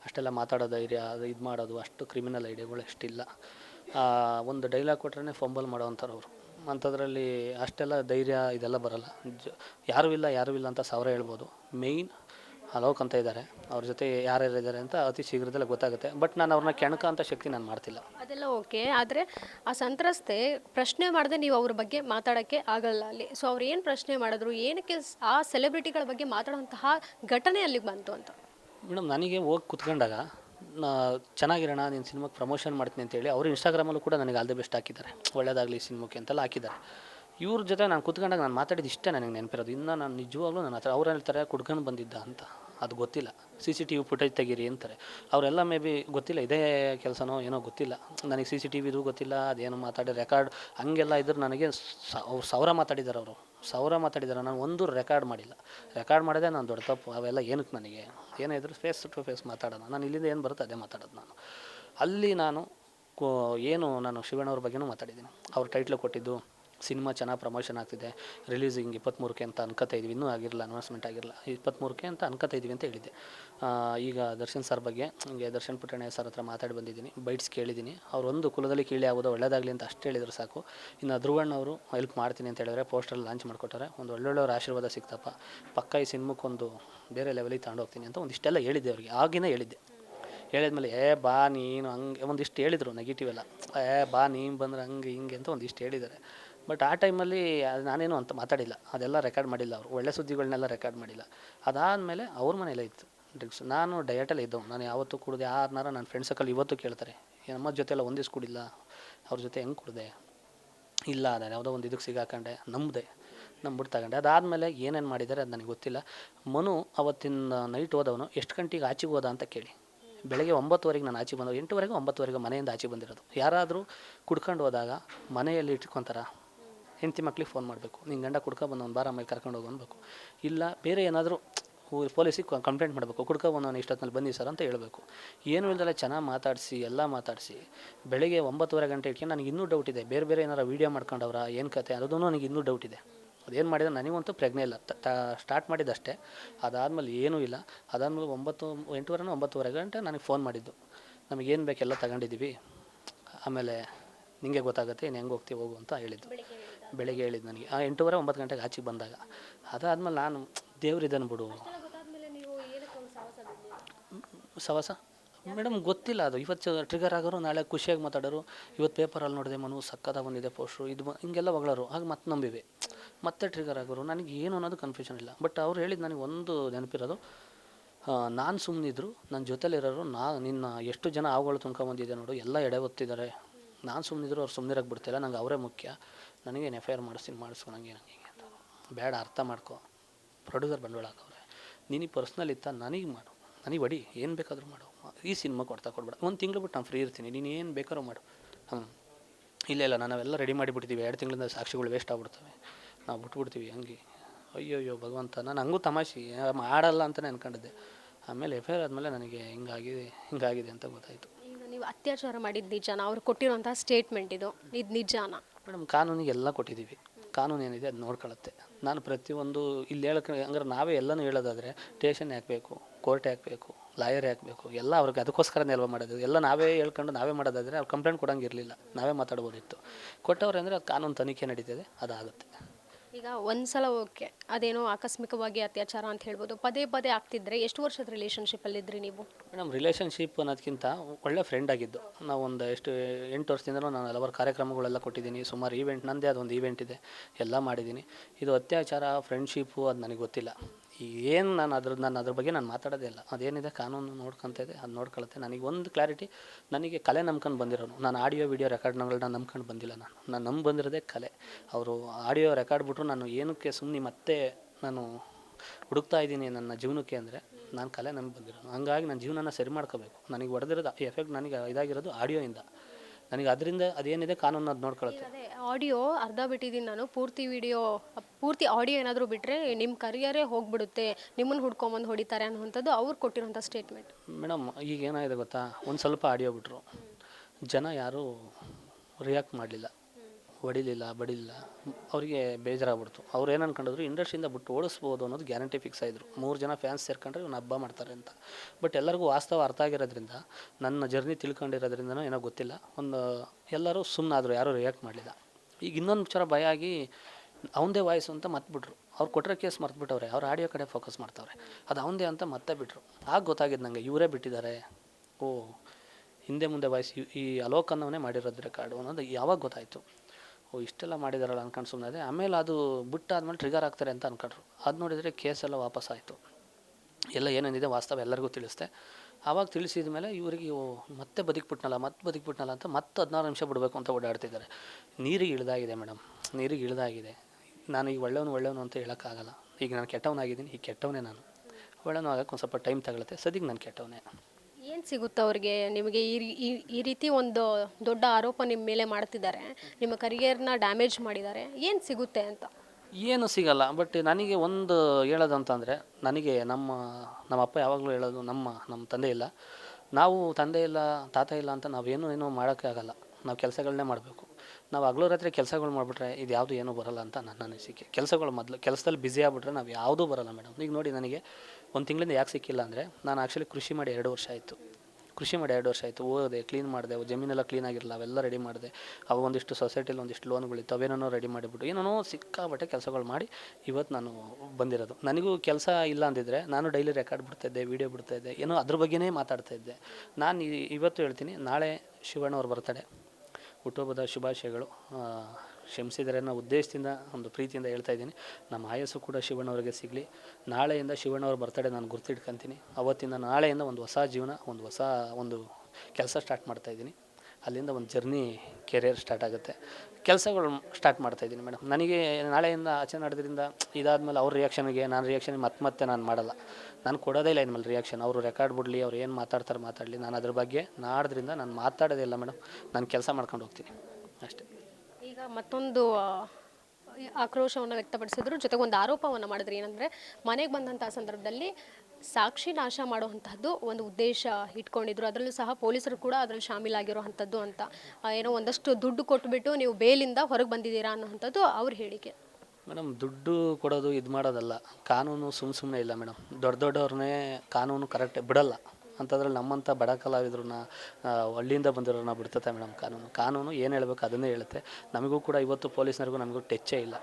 ಅಷ್ಟೆಲ್ಲ ಮಾತಾಡೋ ಧೈರ್ಯ, ಅದು ಇದು ಮಾಡೋದು, ಅಷ್ಟು ಕ್ರಿಮಿನಲ್ ಐಡಿಯಾಗಳು ಅಷ್ಟಿಲ್ಲ ಒಂದು ಡೈಲಾಗ್ ಕೊಟ್ರೆ ಫಂಬಲ್ ಮಾಡೋವಂಥವ್ರು ಅವರು. ಅಂಥದ್ರಲ್ಲಿ ಅಷ್ಟೆಲ್ಲ ಧೈರ್ಯ ಇದೆಲ್ಲ ಬರಲ್ಲ. ಜ, ಯಾರೂ ಇಲ್ಲ ಯಾರೂ ಇಲ್ಲ ಅಂತ ಸಾವಿರ ಹೇಳ್ಬೋದು. ಮೇಯ್ನ್ ಅಲೋಕ್ ಅಂತ ಇದ್ದಾರೆ. ಅವ್ರ ಜೊತೆ ಯಾರ್ಯಾರು ಇದ್ದಾರೆ ಅಂತ ಅತಿ ಶೀಘ್ರದಲ್ಲೇ ಗೊತ್ತಾಗುತ್ತೆ. ಬಟ್ ನಾನು ಅವ್ರನ್ನ ಕೆಣಕ ಅಂತ ಶಕ್ತಿ ನಾನು ಮಾಡ್ತಿಲ್ಲ. ಅದೆಲ್ಲ ಓಕೆ. ಆದರೆ ಆ ಸಂತ್ರಸ್ತೆ ಪ್ರಶ್ನೆ ಮಾಡದೆ ನೀವು ಅವ್ರ ಬಗ್ಗೆ ಮಾತಾಡೋಕ್ಕೆ ಆಗಲ್ಲ ಅಲ್ಲಿ. ಸೊ ಅವ್ರು ಏನು ಪ್ರಶ್ನೆ ಮಾಡಿದ್ರು ಏನಕ್ಕೆ ಸ್- ಆ ಸೆಲೆಬ್ರಿಟಿಗಳ ಬಗ್ಗೆ ಮಾತಾಡುವಂತಹ ಘಟನೆ ಅಲ್ಲಿಗೆ ಬಂತು ಅಂತ? ಮೇಡಮ್ ನನಗೆ ಹೋಗಿ ಕುತ್ಕೊಂಡಾಗ ನಾ ಚೆನ್ನಾಗಿರೋಣ ನಿನ್ನ ಸಿನಿಮಾಗೆ ಪ್ರಮೋಷನ್ ಮಾಡ್ತೀನಿ ಅಂತೇಳಿ ಅವರು ಇನ್ಸ್ಟಾಗ್ರಾಮಲ್ಲೂ ಕೂಡ ನನಗೆ ಆಲ್ ದಿ ಬೆಸ್ಟ್ ಹಾಕಿದ್ದಾರೆ. ಒಳ್ಳೇದಾಗಲಿ ಸಿನಿಮಾಕ್ಕೆ ಅಂತೆಲ್ಲ ಹಾಕಿದ್ದಾರೆ. ಇವ್ರ ಜೊತೆ ನಾನು ಕುತ್ಕೊಂಡಾಗ ನಾನು ಮಾತಾಡಿದ್ದು ಇಷ್ಟೇ ನನಗೆ ನೆನಪಿರೋದು. ಇನ್ನು ನಾನು ನಿಜವಾಗ್ಲೂ ನನ್ನ ಹತ್ರ ಅವ್ರು ಹೇಳ್ತಾರೆ ಕುಡ್ಕೊಂಡು ಬಂದಿದ್ದ ಅಂತ. ಅದು ಗೊತ್ತಿಲ್ಲ. C C T V footage ತೆಗೀರಿ ಅಂತಾರೆ. ಅವರೆಲ್ಲ ಮೇ ಬಿ ಗೊತ್ತಿಲ್ಲ, ಇದೇ ಕೆಲಸನೋ ಏನೋ ಗೊತ್ತಿಲ್ಲ. ನನಗೆ ಸಿ ಸಿ ಟಿ ವಿದು ಗೊತ್ತಿಲ್ಲ, ಅದೇನು ಮಾತಾಡಿ ರೆಕಾರ್ಡ್, ಹಂಗೆಲ್ಲ ಇದ್ರೆ ನನಗೆ ಸಾವಿರ ಮಾತಾಡಿದ್ದಾರೆ ಅವರು. ಸಾವಿರ ಮಾತಾಡಿದ್ದಾರೆ ನಾನು ಒಂದು ರೆಕಾರ್ಡ್ ಮಾಡಿಲ್ಲ. ರೆಕಾರ್ಡ್ ಮಾಡಿದೆ ನಾನು ದೊಡ್ಡ ತಪ್ಪು, ಅವೆಲ್ಲ ಏನಕ್ಕೆ ನನಗೆ? ಏನೇ ಇದ್ರೂ ಫೇಸ್ ಟು ಫೇಸ್ ಮಾತಾಡೋಣ. ನಾನು ಇಲ್ಲಿಂದ ಏನು ಬರುತ್ತೆ ಅದೇ ಮಾತಾಡೋದು ನಾನು. ಅಲ್ಲಿ ನಾನು ಏನು ನಾನು ಶಿವಣ್ಣವ್ರ ಬಗ್ಗೆನೂ ಮಾತಾಡಿದ್ದೀನಿ. ಅವ್ರ ಟೈಟ್ಲು ಕೊಟ್ಟಿದ್ದು ಸಿನಿಮಾ ಚೆನ್ನಾಗಿ ಪ್ರಮೋಷನ್ ಆಗ್ತಿದೆ ರಿಲೀಸಿಂಗ್ ಇಪ್ಪತ್ತ್ಮೂರಕ್ಕೆ ಅಂತ ಅನ್ಕೋತಾ ಇದ್ವಿ, ಇನ್ನೂ ಆಗಿರಲ್ಲ ಅನೌನ್ಸ್ಮೆಂಟ್ ಆಗಿರಲ್ಲ ಇಪ್ಪತ್ತ್ಮೂರಕ್ಕೆ ಅಂತ ಅನ್ಕೋತಾ ಇದ್ವಿ ಅಂತ ಹೇಳಿದ್ದೆ. ಈಗ ದರ್ಶನ್ ಸರ್ ಬಗ್ಗೆ, ಹಿಂಗೆ ದರ್ಶನ್ ಪುಟ್ಟಣ್ಣ ಸರ್ ಹತ್ರ ಮಾತಾಡಿ ಬಂದಿದ್ದೀನಿ ಬೈಟ್ಸ್ ಕೇಳಿದ್ದೀನಿ. ಅವ್ರು ಒಂದು ಕುಲದಲ್ಲಿ ಕೀಳಿ ಆಗೋದು ಒಳ್ಳೇದಾಗಲಿ ಅಂತ ಅಷ್ಟು ಹೇಳಿದ್ರು ಸಾಕು. ಇನ್ನು ಧ್ರುವಣ್ಣ ಅವರು ಹೆಲ್ಪ್ ಮಾಡ್ತೀನಿ ಅಂತ ಹೇಳಿದ್ರೆ ಪೋಸ್ಟರ್ ಲಾಂಚ್ ಮಾಡಿಕೊಟ್ಟಾರೆ. ಒಂದು ಒಳ್ಳೊಳ್ಳೆಯವ್ರ ಆಶೀರ್ವಾದ ಸಿಕ್ತಪ್ಪ. ಪಕ್ಕ ಈ ಸಿನಿಮಕ್ಕೊಂದು ಬೇರೆ ಲೆವೆಲಿಗೆ ತಗೊಂಡೋಗ್ತೀನಿ ಅಂತ ಒಂದಿಷ್ಟೆಲ್ಲ ಹೇಳಿದ್ದೆ ಅವ್ರಿಗೆ, ಆಗಿನೇ ಹೇಳಿದ್ದೆ. ಹೇಳಿದ್ಮೇಲೆ, ಏ, ಬಾ ನೀನು ಹಂಗೆ ಒಂದಿಷ್ಟು ಹೇಳಿದರು ನೆಗೆಟಿವ್ ಎಲ್ಲ. ಏ, ಬಾ, ನೀನು ಬಂದ್ರೆ ಹಂಗೆ ಹಿಂಗೆ ಅಂತ ಒಂದಿಷ್ಟು ಹೇಳಿದ್ದಾರೆ. ಬಟ್ ಆ ಟೈಮಲ್ಲಿ ನಾನೇನು ಅಂತ ಮಾತಾಡಿಲ್ಲ. ಅದೆಲ್ಲ ರೆಕಾರ್ಡ್ ಮಾಡಿಲ್ಲ ಅವರು. ಒಳ್ಳೆ ಸುದ್ದಿಗಳನ್ನೆಲ್ಲ ರೆಕಾರ್ಡ್ ಮಾಡಿಲ್ಲ. ಅದಾದಮೇಲೆ ಅವ್ರ ಮನೇಲೇ ಇತ್ತು. ಡ್ರಿಂಕ್ಸ್ ನಾನು ಡಯಟಲ್ಲೇ ಇದ್ದವು ನಾನು ಯಾವತ್ತೂ ಕುಡಿದೆ ಯಾರನ್ನಾರ ನನ್ನ ಫ್ರೆಂಡ್ಸ್ ಸರ್ಕಲ್ ಇವತ್ತು ಕೇಳ್ತಾರೆ. "ಏ, ನಮ್ಮ ಜೊತೆ ಎಲ್ಲ ಒಂದಿಸ್ ಕುಡಿಲ್ಲ. ಅವ್ರ ಜೊತೆ ಹೆಂಗೆ ಕುಡಿದೆ? ಇಲ್ಲ ನಾನು ಯಾವುದೋ ಒಂದು ಇದಕ್ಕೆ ಸಿಗಾಕೊಂಡೆ. ನಂಬಿದೆ. ನಂಬಿಟ್ಟು ತಗೊಂಡೆ. ಅದಾದಮೇಲೆ ಏನೇನು ಮಾಡಿದ್ದಾರೆ ಅದು ನನಗೆ ಗೊತ್ತಿಲ್ಲ. ಮನು ಅವತ್ತಿನ ನೈಟ್ ಹೋದವನು ಎಷ್ಟು ಗಂಟೆಗೆ ಆಚೆಗೆ ಹೋದ ಅಂತ ಕೇಳಿ. ಬೆಳಗ್ಗೆ ಒಂಬತ್ತುವರೆಗೆ ನಾನು ಆಚೆ ಬಂದವು ಎಂಟುವರೆಗೆ ಒಂಬತ್ತುವರೆಗೆ ಮನೆಯಿಂದ ಆಚೆ ಬಂದಿರೋದು. ಯಾರಾದರೂ ಕುಡ್ಕೊಂಡು ಹೋದಾಗ ಮನೆಯಲ್ಲಿ ಇಟ್ಕೊತಾರ? ಹೆಂಡತಿ ಮಕ್ಳಿಗೆ ಫೋನ್ ಮಾಡಬೇಕು. ನಿನ್ನ ಗಂಡ ಕುಡ್ಕೊ ಬಂದು ಒಂದು ಬಾರ ಆಮೇಲೆ ಕರ್ಕೊಂಡು ಹೋಗು ಅನ್ಬೇಕು ಇಲ್ಲ, ಬೇರೆ ಏನಾದರೂ ಪೊಲೀಸಿಗೆ ಕಂಪ್ಲೇಂಟ್ ಮಾಡಬೇಕು. ಕುಡ್ಕೊ ಬಂದು ನಾನು ಇಷ್ಟೊತ್ತಿನಲ್ಲಿ ಬನ್ನಿ ಸರ್ ಅಂತ ಹೇಳಬೇಕು. ಏನು ಇಲ್ಲದೆಲ್ಲ ಚೆನ್ನಾಗಿ ಮಾತಾಡಿಸಿ, ಎಲ್ಲ ಮಾತಾಡಿಸಿ. ಬೆಳಗ್ಗೆ ಒಂಬತ್ತುವರೆ ಗಂಟೆ ಇಟ್ಕೊಂಡು ನನಗೆ ಇನ್ನೂ ಡೌಟ್ ಇದೆ. ಬೇರೆ ಬೇರೆ ಏನಾರು ವೀಡಿಯೋ ಮಾಡ್ಕೊಂಡವ್ರ, ಏನು ಕತೆ ಅದೂ ನನಗೆ ಇನ್ನೂ ಡೌಟ್ ಇದೆ. ಅದೇನು ಮಾಡಿದ್ರೆ ನನಗಂತೂ ಪ್ರಜ್ಞೆ ಇಲ್ಲ. ಸ್ಟಾರ್ಟ್ ಮಾಡಿದ್ದಷ್ಟೇ ಅದಾದಮೇಲೆ ಏನೂ ಇಲ್ಲ. ಅದಾದಮೇಲೆ ಒಂಬತ್ತು, ಎಂಟುವರೆನೂ ಒಂಬತ್ತುವರೆ ಗಂಟೆ ನನಗೆ ಫೋನ್ ಮಾಡಿದ್ದು. ನಮಗೇನು ಬೇಕೆಲ್ಲ ತಗೊಂಡಿದ್ದೀವಿ. ಆಮೇಲೆ ನಿಮಗೆ ಗೊತ್ತಾಗುತ್ತೆ ಇನ್ನು ಹೆಂಗೆ ಹೋಗ್ತೀವಿ ಹೋಗು ಅಂತ ಹೇಳಿದ್ದು. ಬೆಳಿಗ್ಗೆ ಹೇಳಿದ್ದು ನನಗೆ. ಆ ಎಂಟೂವರೆ, ಒಂಬತ್ತು ಗಂಟೆಗೆ ಆಚೆಗೆ ಬಂದಾಗ. ಅದಾದಮೇಲೆ ನಾನು ದೇವ್ರಿದ್ದಾನೆ ಬಿಡು? ಸವಾಸ? ಮೇಡಮ್ ಗೊತ್ತಿಲ್ಲ ಅದು. ಇವತ್ತು ಟ್ರಿಗರ್ ಆಗೋರು, ನಾಳೆ ಖುಷಿಯಾಗಿ ಮಾತಾಡೋರು. ಇವತ್ತು ಪೇಪರಲ್ಲಿ ನೋಡಿದೆ ಮನು ಸಕ್ಕದ ಬಂದಿದೆ ಪೋಸ್ಟ್ರು ಇದು ಹಿಂಗೆಲ್ಲ ಹೊಗಳೋರು ಹಾಗೆ ಮತ್ತೆ ನಂಬಿವೆ. ಮತ್ತೆ ಟ್ರಿಗರ್ ಆಗೋರು. ನನಗೆ ಏನು ಅನ್ನೋದು ಕನ್ಫ್ಯೂಷನ್ ಇಲ್ಲ. ಬಟ್ ಅವ್ರು ಹೇಳಿದ್ದು ನನಗೆ ಒಂದು ನೆನಪಿರೋದು. ನಾನು ಸುಮ್ಮನಿದ್ರು ನನ್ನ ಜೊತೆಲಿರೋರು, ನಾ ನಿನ್ನ ಎಷ್ಟು ಜನ ಆವುಗಳು ತುಂಬ್ಕೊಂಬಂದಿದೆ ನೋಡು, ಎಲ್ಲ ಎಡೆ ಒತ್ತಿದ್ದಾರೆ. ನಾನು ಸುಮ್ಮನಿದ್ರು ಅವ್ರು ಸುಮ್ಮನಿರಕ್ಕೆ ಬಿಡ್ತಿಲ್ಲ. ನಂಗೆ ಅವರೇ ಮುಖ್ಯ. ನನಗೆ ಎಫ್ ಐ ಆರ್ ಮಾಡಿಸ್ತೀನಿ ಮಾಡಿಸ್ಕೊ ನನಗೆ ನಂಗೆ ಹಿಂಗೆ ಅಂತ. ಬೇಡ, ಅರ್ಥ ಮಾಡ್ಕೊ. ಪ್ರೊಡ್ಯೂಸರ್ ಬಂಡವಾಳ ಹಾಕವ್ರೆ ನಿನಗೆ ಪರ್ಸ್ನಲ್ ಇತ್ತ ನನಗೆ ಮಾಡು. ನನಗೆ ಬಡಿ, ಏನು ಬೇಕಾದರೂ ಮಾಡು. ಈ ಸಿನಿಮಾ ಕೊಡ್ತಾ ಕೊಡ್ಬೇಡ. ಒಂದು ತಿಂಗಳು ಬಿಟ್ಟು ನಾನು ಫ್ರೀ ಇರ್ತೀನಿ. ನೀನು ಏನು ಬೇಕಾದ್ರೂ ಮಾಡು. ಹ್ಞೂ ಇಲ್ಲ ಇಲ್ಲ ನಾವೆಲ್ಲ ರೆಡಿ ಮಾಡಿಬಿಡ್ತೀವಿ ಎರಡು ತಿಂಗಳಿಂದ ಸಾಕ್ಷಿಗಳು ವೇಸ್ಟ್ ಆಗ್ಬಿಡ್ತವೆ. ನಾವು ಬಿಟ್ಬಿಡ್ತೀವಿ ಹಂಗೆ. ಅಯ್ಯೋ ಅಯ್ಯೋ ಭಗವಂತ, ನಾನು ಹಂಗೂ ತಮಾಷೆ. ಮಾಡಲ್ಲ ಅಂತಲೇ ಅನ್ಕೊಂಡಿದ್ದೆ. ಆಮೇಲೆ ಎಫ್ ಐ ಆರ್ ಆದಮೇಲೆ ನನಗೆ ಹಿಂಗಾಗಿದೆ ಹಿಂಗಾಗಿದೆ ಅಂತ ಗೊತ್ತಾಯಿತು. ನೀವು ಅತ್ಯಾಚಾರ ಮಾಡಿದ್ದು ನಿಜಾನ? ಅವ್ರು ಕೊಟ್ಟಿರುವಂತಹ ಸ್ಟೇಟ್ಮೆಂಟ್ ಇದು. ಇದು ನಿಜಾನ? ಮೇಡಮ್ ಕಾನೂನಿಗೆ ಎಲ್ಲ ಕೊಟ್ಟಿದ್ದೀವಿ. ಕಾನೂನು ಏನಿದೆ ಅದು ನೋಡ್ಕೊಳತ್ತೆ ನಾನು ಪ್ರತಿಯೊಂದು ಇಲ್ಲಿ ಹೇಳಕ್ಕೆ ಅಂದ್ರೆ ನಾವೇ ಎಲ್ಲನೂ ಹೇಳೋದಾದರೆ ಸ್ಟೇಷನ್ ಹಾಕಬೇಕು, ಕೋರ್ಟ್ ಹಾಕಬೇಕು, ಲಾಯರ್ ಹಾಕಬೇಕು, ಎಲ್ಲ ಅವ್ರಿಗೆ ಅದಕ್ಕೋಸ್ಕರನೇ ಅಲ್ವಾ ಮಾಡೋದು. ಎಲ್ಲ ನಾವೇ ಹೇಳ್ಕೊಂಡು ನಾವೇ ಮಾಡೋದಾದರೆ ಅವ್ರು ಕಂಪ್ಲೇಂಟ್ ಕೊಡೋಂಗಿರಲಿಲ್ಲ. ನಾವೇ ಮಾತಾಡ್ಬೋದಿತ್ತು. ಕೊಟ್ಟವ್ರೆ ಅಂದರೆ ಅದು ಕಾನೂನು ತನಿಖೆ ನಡೀತದೆ, ಅದಾಗುತ್ತೆ. ಈಗ ಒಂದ್ಸಲ ಓಕೆ, ಅದೇನೋ ಆಕಸ್ಮಿಕವಾಗಿ ಅತ್ಯಾಚಾರ ಅಂತ ಹೇಳ್ಬೋದು. ಪದೇ ಪದೇ ಆಗ್ತಿದ್ರೆ ಎಷ್ಟು ವರ್ಷದ ರಿಲೇಷನ್ಶಿಪ್ಪಲ್ಲಿದ್ರಿ ನೀವು? ಮೇಡಮ್ ರಿಲೇಷನ್ಶಿಪ್ ಅನ್ನೋದಕ್ಕಿಂತ ಒಳ್ಳೆ ಫ್ರೆಂಡ್ ಆಗಿದ್ದು. ನಾವು ಒಂದು ಎಷ್ಟು ಎಂಟು ವರ್ಷದಿಂದಲೂ ನಾನು ಹಲವಾರು ಕಾರ್ಯಕ್ರಮಗಳೆಲ್ಲ ಕೊಟ್ಟಿದ್ದೀನಿ. ಸುಮಾರು ಈವೆಂಟ್ ನನ್ನದೇ ಅದೊಂದು ಈವೆಂಟ್ ಇದೆ. ಎಲ್ಲ ಮಾಡಿದ್ದೀನಿ. ಇದು ಅತ್ಯಾಚಾರ ಫ್ರೆಂಡ್ಶಿಪ್ಪು ಅದು ನನಗೆ ಗೊತ್ತಿಲ್ಲ. ಏನು ನಾನು ಅದ್ರ ನಾನು ಅದ್ರ ಬಗ್ಗೆ ನಾನು ಮಾತಾಡೋದೇ ಇಲ್ಲ. ಅದೇನಿದೆ ಕಾನೂನು ನೋಡ್ಕೊತ ಇದೆ ಅದು ನೋಡ್ಕೊಳತ್ತೆ. ನನಗೆ ಒಂದು ಕ್ಲಾರಿಟಿ ನನಗೆ ಕಲೆ ನಂಬ್ಕೊಂಡು ಬಂದಿರೋನು. ನಾನು ಆಡಿಯೋ ವಿಡಿಯೋ ರೆಕಾರ್ಡ್ಗಳನ್ನ ನಂಬ್ಕೊಂಡು ಬಂದಿಲ್ಲ ನಾನು. ನಾನು ನಂಬಿ ಬಂದಿರೋದೇ ಕಲೆ. ಅವರು ಆಡಿಯೋ ರೆಕಾರ್ಡ್ ಬಿಟ್ಟರು ನಾನು ಏನಕ್ಕೆ ಸುಮ್ಮನೆ ಮತ್ತೆ ನಾನು ಹುಡುಕ್ತಾ ಇದ್ದೀನಿ ನನ್ನ ಜೀವನಕ್ಕೆ ಅಂದರೆ ನಾನು ಕಲೆ ನಂಬಿ ಬಂದಿರೋನು. ಹಂಗಾಗಿ ನನ್ನ ಜೀವನನ ಸರಿ ಮಾಡ್ಕೋಬೇಕು. ನನಗೆ ಹೊಡೆದಿರೋದು ಎಫೆಕ್ಟ್ ನನಗೆ ಇದಾಗಿರೋದು ಆಡಿಯೋಯಿಂದ ನನಗೆ ಅದರಿಂದ ಅದೇನಿದೆ ಕಾನೂನು ಅದು ನೋಡ್ಕೊಳುತ್ತೆ ಅದೇ ಆಡಿಯೋ ಅರ್ಧ ಬಿಟ್ಟಿದ್ದೀನಿ ನಾನು. ಪೂರ್ತಿ ವಿಡಿಯೋ ಪೂರ್ತಿ ಆಡಿಯೋ ಏನಾದರೂ ಬಿಟ್ಟರೆ ನಿಮ್ಮ ಕರಿಯರೇ ಹೋಗ್ಬಿಡುತ್ತೆ. ನಿಮ್ಮನ್ನು ಹುಡ್ಕೊಂಬಂದು ಹೊಡಿತಾರೆ ಅನ್ನುವಂಥದ್ದು ಅವ್ರು ಕೊಟ್ಟಿರೋಂಥ ಸ್ಟೇಟ್ಮೆಂಟ್ ಮೇಡಮ್ ಈಗ ಏನಾಗಿದೆ ಗೊತ್ತಾ? ಒಂದು ಸ್ವಲ್ಪ ಆಡಿಯೋ ಬಿಟ್ಟರು ಜನ ಯಾರೂ ರಿಯಾಕ್ಟ್ ಮಾಡಲಿಲ್ಲ. ಹೊಡಿಲಿಲ್ಲ, ಬಡಿಲಿಲ್ಲ, ಅವರಿಗೆ ಬೇಜಾರಾಗ್ಬಿಡ್ತು. ಅವ್ರು ಏನು ಅನ್ಕೊಂಡಿದ್ರು ಇಂಡಸ್ಟ್ರಿಯಿಂದ ಬಿಟ್ಟು ಓಡಿಸ್ಬೋದು ಅನ್ನೋದು ಗ್ಯಾರಂಟಿ ಫಿಕ್ಸ್ ಆಯಿದ್ರು ಮೂರು ಜನ ಫ್ಯಾನ್ಸ್ ಸೇರ್ಕೊಂಡ್ರೆ ಇವ್ನು ಹಬ್ಬ ಮಾಡ್ತಾರೆ ಅಂತ. ಬಟ್ ಎಲ್ಲರಿಗೂ ವಾಸ್ತವ ಅರ್ಥ ಆಗಿರೋದ್ರಿಂದ, ನನ್ನ ಜರ್ನಿ ತಿಳ್ಕೊಂಡಿರೋದ್ರಿಂದ ಏನೋ ಗೊತ್ತಿಲ್ಲ. ಒಂದು ಎಲ್ಲರೂ ಸುಮ್ಮನಾದರು ಯಾರೂ ರಿಯಾಕ್ಟ್ ಮಾಡಲಿಲ್ಲ. ಈಗ ಇನ್ನೊಂದು ವಿಚಾರ ಭಯ ಆಗಿ ಅವನದೇ ವಾಯ್ಸು ಅಂತ ಮತ್ತೆ ಬಿಟ್ರು ಅವ್ರು ಕೊಟ್ಟರೆ ಕೇಸ್ ಮರ್ತ್ಬಿಟ್ಟವ್ರೆ, ಅವ್ರು ಆಡಿಯೋ ಕಡೆ ಫೋಕಸ್ ಮಾಡ್ತಾವ್ರೆ. ಅದು ಅವನದೇ ಅಂತ ಮತ್ತೆ ಬಿಟ್ಟರು ಆಗ ಗೊತ್ತಾಗಿದ್ದು ನನಗೆ ಇವರೇ ಬಿಟ್ಟಿದ್ದಾರೆ. ಓ, ಹಿಂದೆ ಮುಂದೆ ವಾಯ್ಸ್ ಈ ಅಲೋಕ್ ಅನ್ನೋನೇ ಮಾಡಿರೋದು ರೆಕಾರ್ಡು ಅನ್ನೋದು ಯಾವಾಗ ಗೊತ್ತಾಯಿತು. ಓ, ಇಷ್ಟೆಲ್ಲ ಮಾಡಿದಾರಲ್ಲ ಅನ್ಕೊಂಡು ಸುಮ್ಮನೆ ಆಮೇಲೆ ಅದು ಬಿಟ್ಟಾದ್ಮೇಲೆ ಟ್ರಿಗರ್ ಆಗ್ತಾರೆ ಅಂತ ಅನ್ಕೊಂಡ್ರು. ಅದು ನೋಡಿದರೆ ಕೇಸ್ ಎಲ್ಲ ವಾಪಸ್ ಆಯಿತು. ಎಲ್ಲ ಏನೇನಿದೆ ವಾಸ್ತವ ಎಲ್ಲರಿಗೂ ತಿಳಿಸ್ದೆ. ಆವಾಗ ತಿಳಿಸಿದ ಮೇಲೆ ಇವರಿಗೆ ಮತ್ತೆ ಬದುಕ್ಬಿಟ್ನಲ್ಲ ಮತ್ತೆ ಬದುಕ್ಬಿಟ್ನಲ್ಲ ಅಂತ ಮತ್ತೆ ಹದಿನಾರು ನಿಮಿಷ ಬಿಡಬೇಕು ಅಂತ ಓಡಾಡ್ತಿದ್ದಾರೆ. ನೀರಿಗೆ ಇಳಿದಾಗಿದೆ ಮೇಡಮ್ ನೀರಿಗೆ ಇಳಿದಾಗಿದೆ. ನಾನು ಈಗ ಒಳ್ಳೆಯವನು ಒಳ್ಳೆಯವನು ಅಂತ ಹೇಳೋಕ್ಕಾಗಲ್ಲ. ಈಗ ನಾನು ಕೆಟ್ಟವನಾಗಿದ್ದೀನಿ. ಈಗ ಕೆಟ್ಟವನೇ ನಾನು. ಒಳ್ಳೆಯವನು ಆಗೋಕ್ಕೆ ಒಂದು ಸ್ವಲ್ಪ ಟೈಮ್ ತಗೊಳುತ್ತೆ. ಸದ್ಯಕ್ಕೆ ನಾನು ಕೆಟ್ಟವನೇ. ಏನು ಸಿಗುತ್ತೆ ಅವ್ರಿಗೆ? ನಿಮಗೆ ಈ ರೀತಿ ಒಂದು ದೊಡ್ಡ ಆರೋಪ ನಿಮ್ಮ ಮೇಲೆ ಮಾಡ್ತಿದ್ದಾರೆ, ನಿಮ್ಮ ಕರಿಯರ್ನ ಡ್ಯಾಮೇಜ್ ಮಾಡಿದ್ದಾರೆ, ಏನು ಸಿಗುತ್ತೆ ಅಂತ? ಏನು ಸಿಗಲ್ಲ, ಬಟ್ ನನಗೆ ಒಂದು ಹೇಳೋದಂತಂದರೆ, ನನಗೆ ನಮ್ಮ ನಮ್ಮ ಅಪ್ಪ ಯಾವಾಗಲೂ ಹೇಳೋದು ನಮ್ಮ ನಮ್ಮ ತಂದೆ ಇಲ್ಲ. ನಾವು ತಂದೆ ಇಲ್ಲ, ತಾತ ಇಲ್ಲ ಅಂತ ನಾವೇನು ಏನೂ ಮಾಡೋಕ್ಕೆ ಆಗಲ್ಲ. ನಾವು ಕೆಲಸಗಳನ್ನೇ ಮಾಡಬೇಕು. ನಾವು ಹಗಲು ರಾತ್ರಿ ಕೆಲಸಗಳು ಮಾಡಿಬಿಟ್ರೆ ಇದು ಯಾವುದು ಏನೂ ಬರಲ್ಲ ಅಂತ ನನ್ನ ಅನಿಸಿಕೆ. ಕೆಲಸಗಳು ಮೊದಲು, ಕೆಲಸದಲ್ಲಿ ಬ್ಯುಸಿ ಆಗಿಬಿಟ್ರೆ ನಾವು ಯಾವುದೂ ಬರಲ್ಲ ಮೇಡಮ್ ಈಗ ನೋಡಿ ನನಗೆ, ಒಂದು ತಿಂಗಳಿಂದ ಯಾಕೆ ಸಿಕ್ಕಿಲ್ಲ ಅಂದರೆ, ನಾನು ಆ್ಯಕ್ಚುಲಿ ಕೃಷಿ ಮಾಡಿ ಎರಡು ವರ್ಷ ಆಯಿತು. ಕೃಷಿ ಮಾಡಿ ಎರಡು ವರ್ಷ ಆಯಿತು ಹೋದೆ ಕ್ಲೀನ್ ಮಾಡಿದೆ ಜಮೀನೆಲ್ಲ ಕ್ಲೀನ್ ಆಗಿರಲ್ಲ ಅವೆಲ್ಲ ರೆಡಿ ಮಾಡಿದೆ. ಅವು ಒಂದಿಷ್ಟು ಸೊಸೈಟಿಲಿ ಒಂದಿಷ್ಟು ಲೋನ್ಗಳಿತ್ತು ಅವೇನೋ ರೆಡಿ ಮಾಡಿಬಿಟ್ಟು, ಏನೇನೋ ಸಿಕ್ಕಾಬಟ್ಟೆ ಕೆಲಸಗಳು ಮಾಡಿ ಇವತ್ತು ನಾನು ಬಂದಿರೋದು. ನನಗೂ ಕೆಲಸ ಇಲ್ಲ ಅಂದಿದ್ರೆ ನಾನು ಡೈಲಿ ರೆಕಾರ್ಡ್ ಬಿಡ್ತಾಯಿದ್ದೆ ವೀಡಿಯೋ ಬಿಡ್ತಾಯಿದ್ದೆ ಏನೋ ಅದ್ರ ಬಗ್ಗೆನೇ ಮಾತಾಡ್ತಾ ಇದ್ದೆ. ನಾನು ಇವತ್ತು ಹೇಳ್ತೀನಿ, ನಾಳೆ ಶಿವಣ್ಣ ಅವ್ರ ಬರ್ತಡೆ ಹುಟ್ಟುಹಬ್ಬದ ಶುಭಾಶಯಗಳು. ಕ್ಷಮಿಸಿದರೆ ಅನ್ನೋ ಉದ್ದೇಶದಿಂದ, ಒಂದು ಪ್ರೀತಿಯಿಂದ ಹೇಳ್ತಾ ಇದ್ದೀನಿ. ನಮ್ಮ ಆಯಸ್ಸು ಕೂಡ ಶಿವಣ್ಣವರಿಗೆ ಸಿಗಲಿ. ನಾಳೆಯಿಂದ ಶಿವಣ್ಣವ್ರ ಬರ್ತಡೇ ನಾನು ಗುರ್ತಿಟ್ಕೊತೀನಿ. ಅವತ್ತಿಂದ ನಾಳೆಯಿಂದ ಒಂದು ಹೊಸ ಜೀವನ, ಒಂದು ಹೊಸ, ಒಂದು ಕೆಲಸ ಸ್ಟಾರ್ಟ್ ಮಾಡ್ತಾಯಿದ್ದೀನಿ ಅಲ್ಲಿಂದ ಒಂದು ಜರ್ನಿ ಕೆರಿಯರ್ ಸ್ಟಾರ್ಟ್ ಆಗುತ್ತೆ. ಕೆಲಸಗಳು ಸ್ಟಾರ್ಟ್ ಮಾಡ್ತಾ ಇದ್ದೀನಿ ಮೇಡಮ್ ನನಗೆ ನಾಳೆಯಿಂದ ಆಚೆ ನಡೆದ್ರಿಂದ ಇದಾದಮೇಲೆ ಅವ್ರ ರಿಯಾಕ್ಷನ್ಗೆ ನಾನು ರಿಯಾಕ್ಷನ್ ಮತ್ತೆ ಮತ್ತೆ ನಾನು ಮಾಡಲ್ಲ. ನಾನು ಕೊಡೋದೇ ಇಲ್ಲ ಇನ್ಮೇಲೆ ರಿಯಾಕ್ಷನ್ ಅವರು ರೆಕಾರ್ಡ್ ಬಿಡಲಿ, ಅವ್ರು ಏನು ಮಾತಾಡ್ತಾರೆ ಮಾತಾಡಲಿ. ನಾನು ಅದ್ರ ಬಗ್ಗೆ ನಾಡ್ದ್ರಿಂದ ನಾನು ಮಾತಾಡೋದೇ ಇಲ್ಲ ಮೇಡಮ್ ನಾನು ಕೆಲಸ ಮಾಡ್ಕೊಂಡು ಹೋಗ್ತೀನಿ. ಅಷ್ಟೇ. ಮತ್ತೊಂದು ಆಕ್ರೋಶವನ್ನು ವ್ಯಕ್ತಪಡಿಸಿದ್ರು. ಜೊತೆಗೆ ಒಂದು ಆರೋಪವನ್ನು ಮಾಡಿದ್ರು. ಏನಂದ್ರೆ, ಮನೆಗೆ ಬಂದಂತಹ ಸಂದರ್ಭದಲ್ಲಿ ಸಾಕ್ಷಿ ನಾಶ ಮಾಡುವಂತಹದ್ದು ಒಂದು ಉದ್ದೇಶ ಇಟ್ಕೊಂಡಿದ್ರು. ಅದರಲ್ಲೂ ಸಹ ಪೊಲೀಸರು ಕೂಡ ಅದರಲ್ಲಿ ಶಾಮೀಲಾಗಿರುವಂಥದ್ದು ಅಂತ ಏನೋ ಒಂದಷ್ಟು ದುಡ್ಡು ಕೊಟ್ಬಿಟ್ಟು ನೀವು ಬೇಲಿಂದ ಹೊರಗೆ ಬಂದಿದ್ದೀರಾ ಅನ್ನೋವಂಥದ್ದು ಅವ್ರ ಹೇಳಿಕೆ. ಮೇಡಮ್, ದುಡ್ಡು ಕೊಡೋದು ಇದು ಮಾಡೋದಲ್ಲ ಕಾನೂನು ಸುಮ್ಮ ಸುಮ್ಮನೆ ಇಲ್ಲ ಮೇಡಮ್. ದೊಡ್ಡ ದೊಡ್ಡವ್ರನ್ನೇ ಕಾನೂನು ಕರೆಕ್ಟ್ ಬಿಡಲ್ಲ. ಅಂಥದ್ರಲ್ಲಿ ನಮ್ಮಂಥ ಬಡ ಕಲಾವಿದ್ರನ್ನ ಹಳ್ಳಿಯಿಂದ ಬಂದಿರೋರನ್ನ ಬಿಡ್ತತೆ ಮೇಡಮ್ ಕಾನೂನು. ಕಾನೂನು ಏನು ಹೇಳಬೇಕು ಅದನ್ನೇ ಹೇಳುತ್ತೆ. ನಮಗೂ ಕೂಡ ಇವತ್ತು ಪೊಲೀಸ್ನವ್ರಿಗೂ ನಮಗೂ ಟಚ್ಚೇ ಇಲ್ಲ.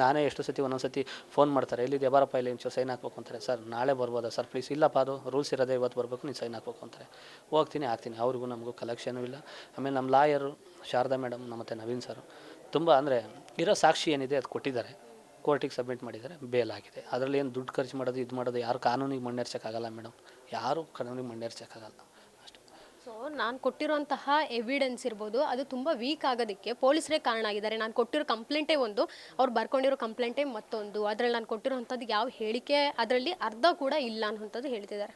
ನಾನೇ ಎಷ್ಟು ಸತಿ ಒಂದೊಂದು ಸತಿ ಫೋನ್ ಮಾಡ್ತಾರೆ, ಎಲ್ಲಿದೆ ಬಾರಪ್ಪ ಇಲ್ಲಿ ಇಂಚು ಸೈನ್ ಹಾಕ್ಬೇಕು ಅಂತಾರೆ. ಸರ್, ನಾಳೆ ಬರ್ಬೋದಾ? ಸರ್, ಪ್ಲೀಸ್ ಇಲ್ಲಪ್ಪ ಅದು, ರೂಲ್ಸ್ ಇರೋದೇ ಇವತ್ತು ಬರಬೇಕು, ನೀನು ಸೈನ್ ಹಾಕ್ಬೇಕು ಅಂತಾರೆ. ಹೋಗ್ತೀನಿ, ಹಾಕ್ತೀನಿ. ಅವ್ರಿಗೂ ನಮಗೂ ಕಲೆಕ್ಷನೂ ಇಲ್ಲ. ಆಮೇಲೆ ನಮ್ಮ ಲಾಯರು ಶಾರದಾ ಮೇಡಮ್ ಮತ್ತು ನವೀನ್ ಸರ್, ತುಂಬ ಅಂದರೆ ಇರೋ ಸಾಕ್ಷಿ ಏನಿದೆ ಅದು ಕೊಟ್ಟಿದ್ದಾರೆ. ಕೋರ್ಟಿಗೆ ಸಬ್ಮಿಟ್ ಮಾಡಿದ್ದಾರೆ, ಬೇಲ್ ಆಗಿದೆ. ಅದರಲ್ಲಿ ಏನು ದುಡ್ಡು ಖರ್ಚು ಮಾಡೋದು, ಇದು ಮಾಡೋದು ಯಾರು ಕಾನೂನಿಗೆ ಮಣ್ಣೆರ್ಸೋಕ್ಕಾಗಲ್ಲ ಮೇಡಮ್. ಯಾರು ಕಣ್ಣಿಗೆ ಮಣ್ಣೇರ್ಸೋಕ್ಕಾಗಲ್ಲ ಅಷ್ಟು. ಸೊ ನಾನು ಕೊಟ್ಟಿರುವಂತಹ ಎವಿಡೆನ್ಸ್ ಇರ್ಬೋದು ಅದು ತುಂಬ ವೀಕ್ ಆಗೋದಕ್ಕೆ ಪೊಲೀಸರೇ ಕಾರಣ ಆಗಿದ್ದಾರೆ. ನಾನು ಕೊಟ್ಟಿರೋ ಕಂಪ್ಲೇಂಟೇ ಒಂದು ಅವ್ರು ಬರ್ಕೊಂಡಿರೋ ಕಂಪ್ಲೇಂಟೇ ಮತ್ತೊಂದು. ಅದರಲ್ಲಿ ನಾನು ಕೊಟ್ಟಿರೋಂಥದ್ದು ಯಾವ ಹೇಳಿಕೆ ಅದರಲ್ಲಿ ಅರ್ಧ ಕೂಡ ಇಲ್ಲ ಅನ್ನೋಂಥದ್ದು ಹೇಳ್ತಿದ್ದಾರೆ.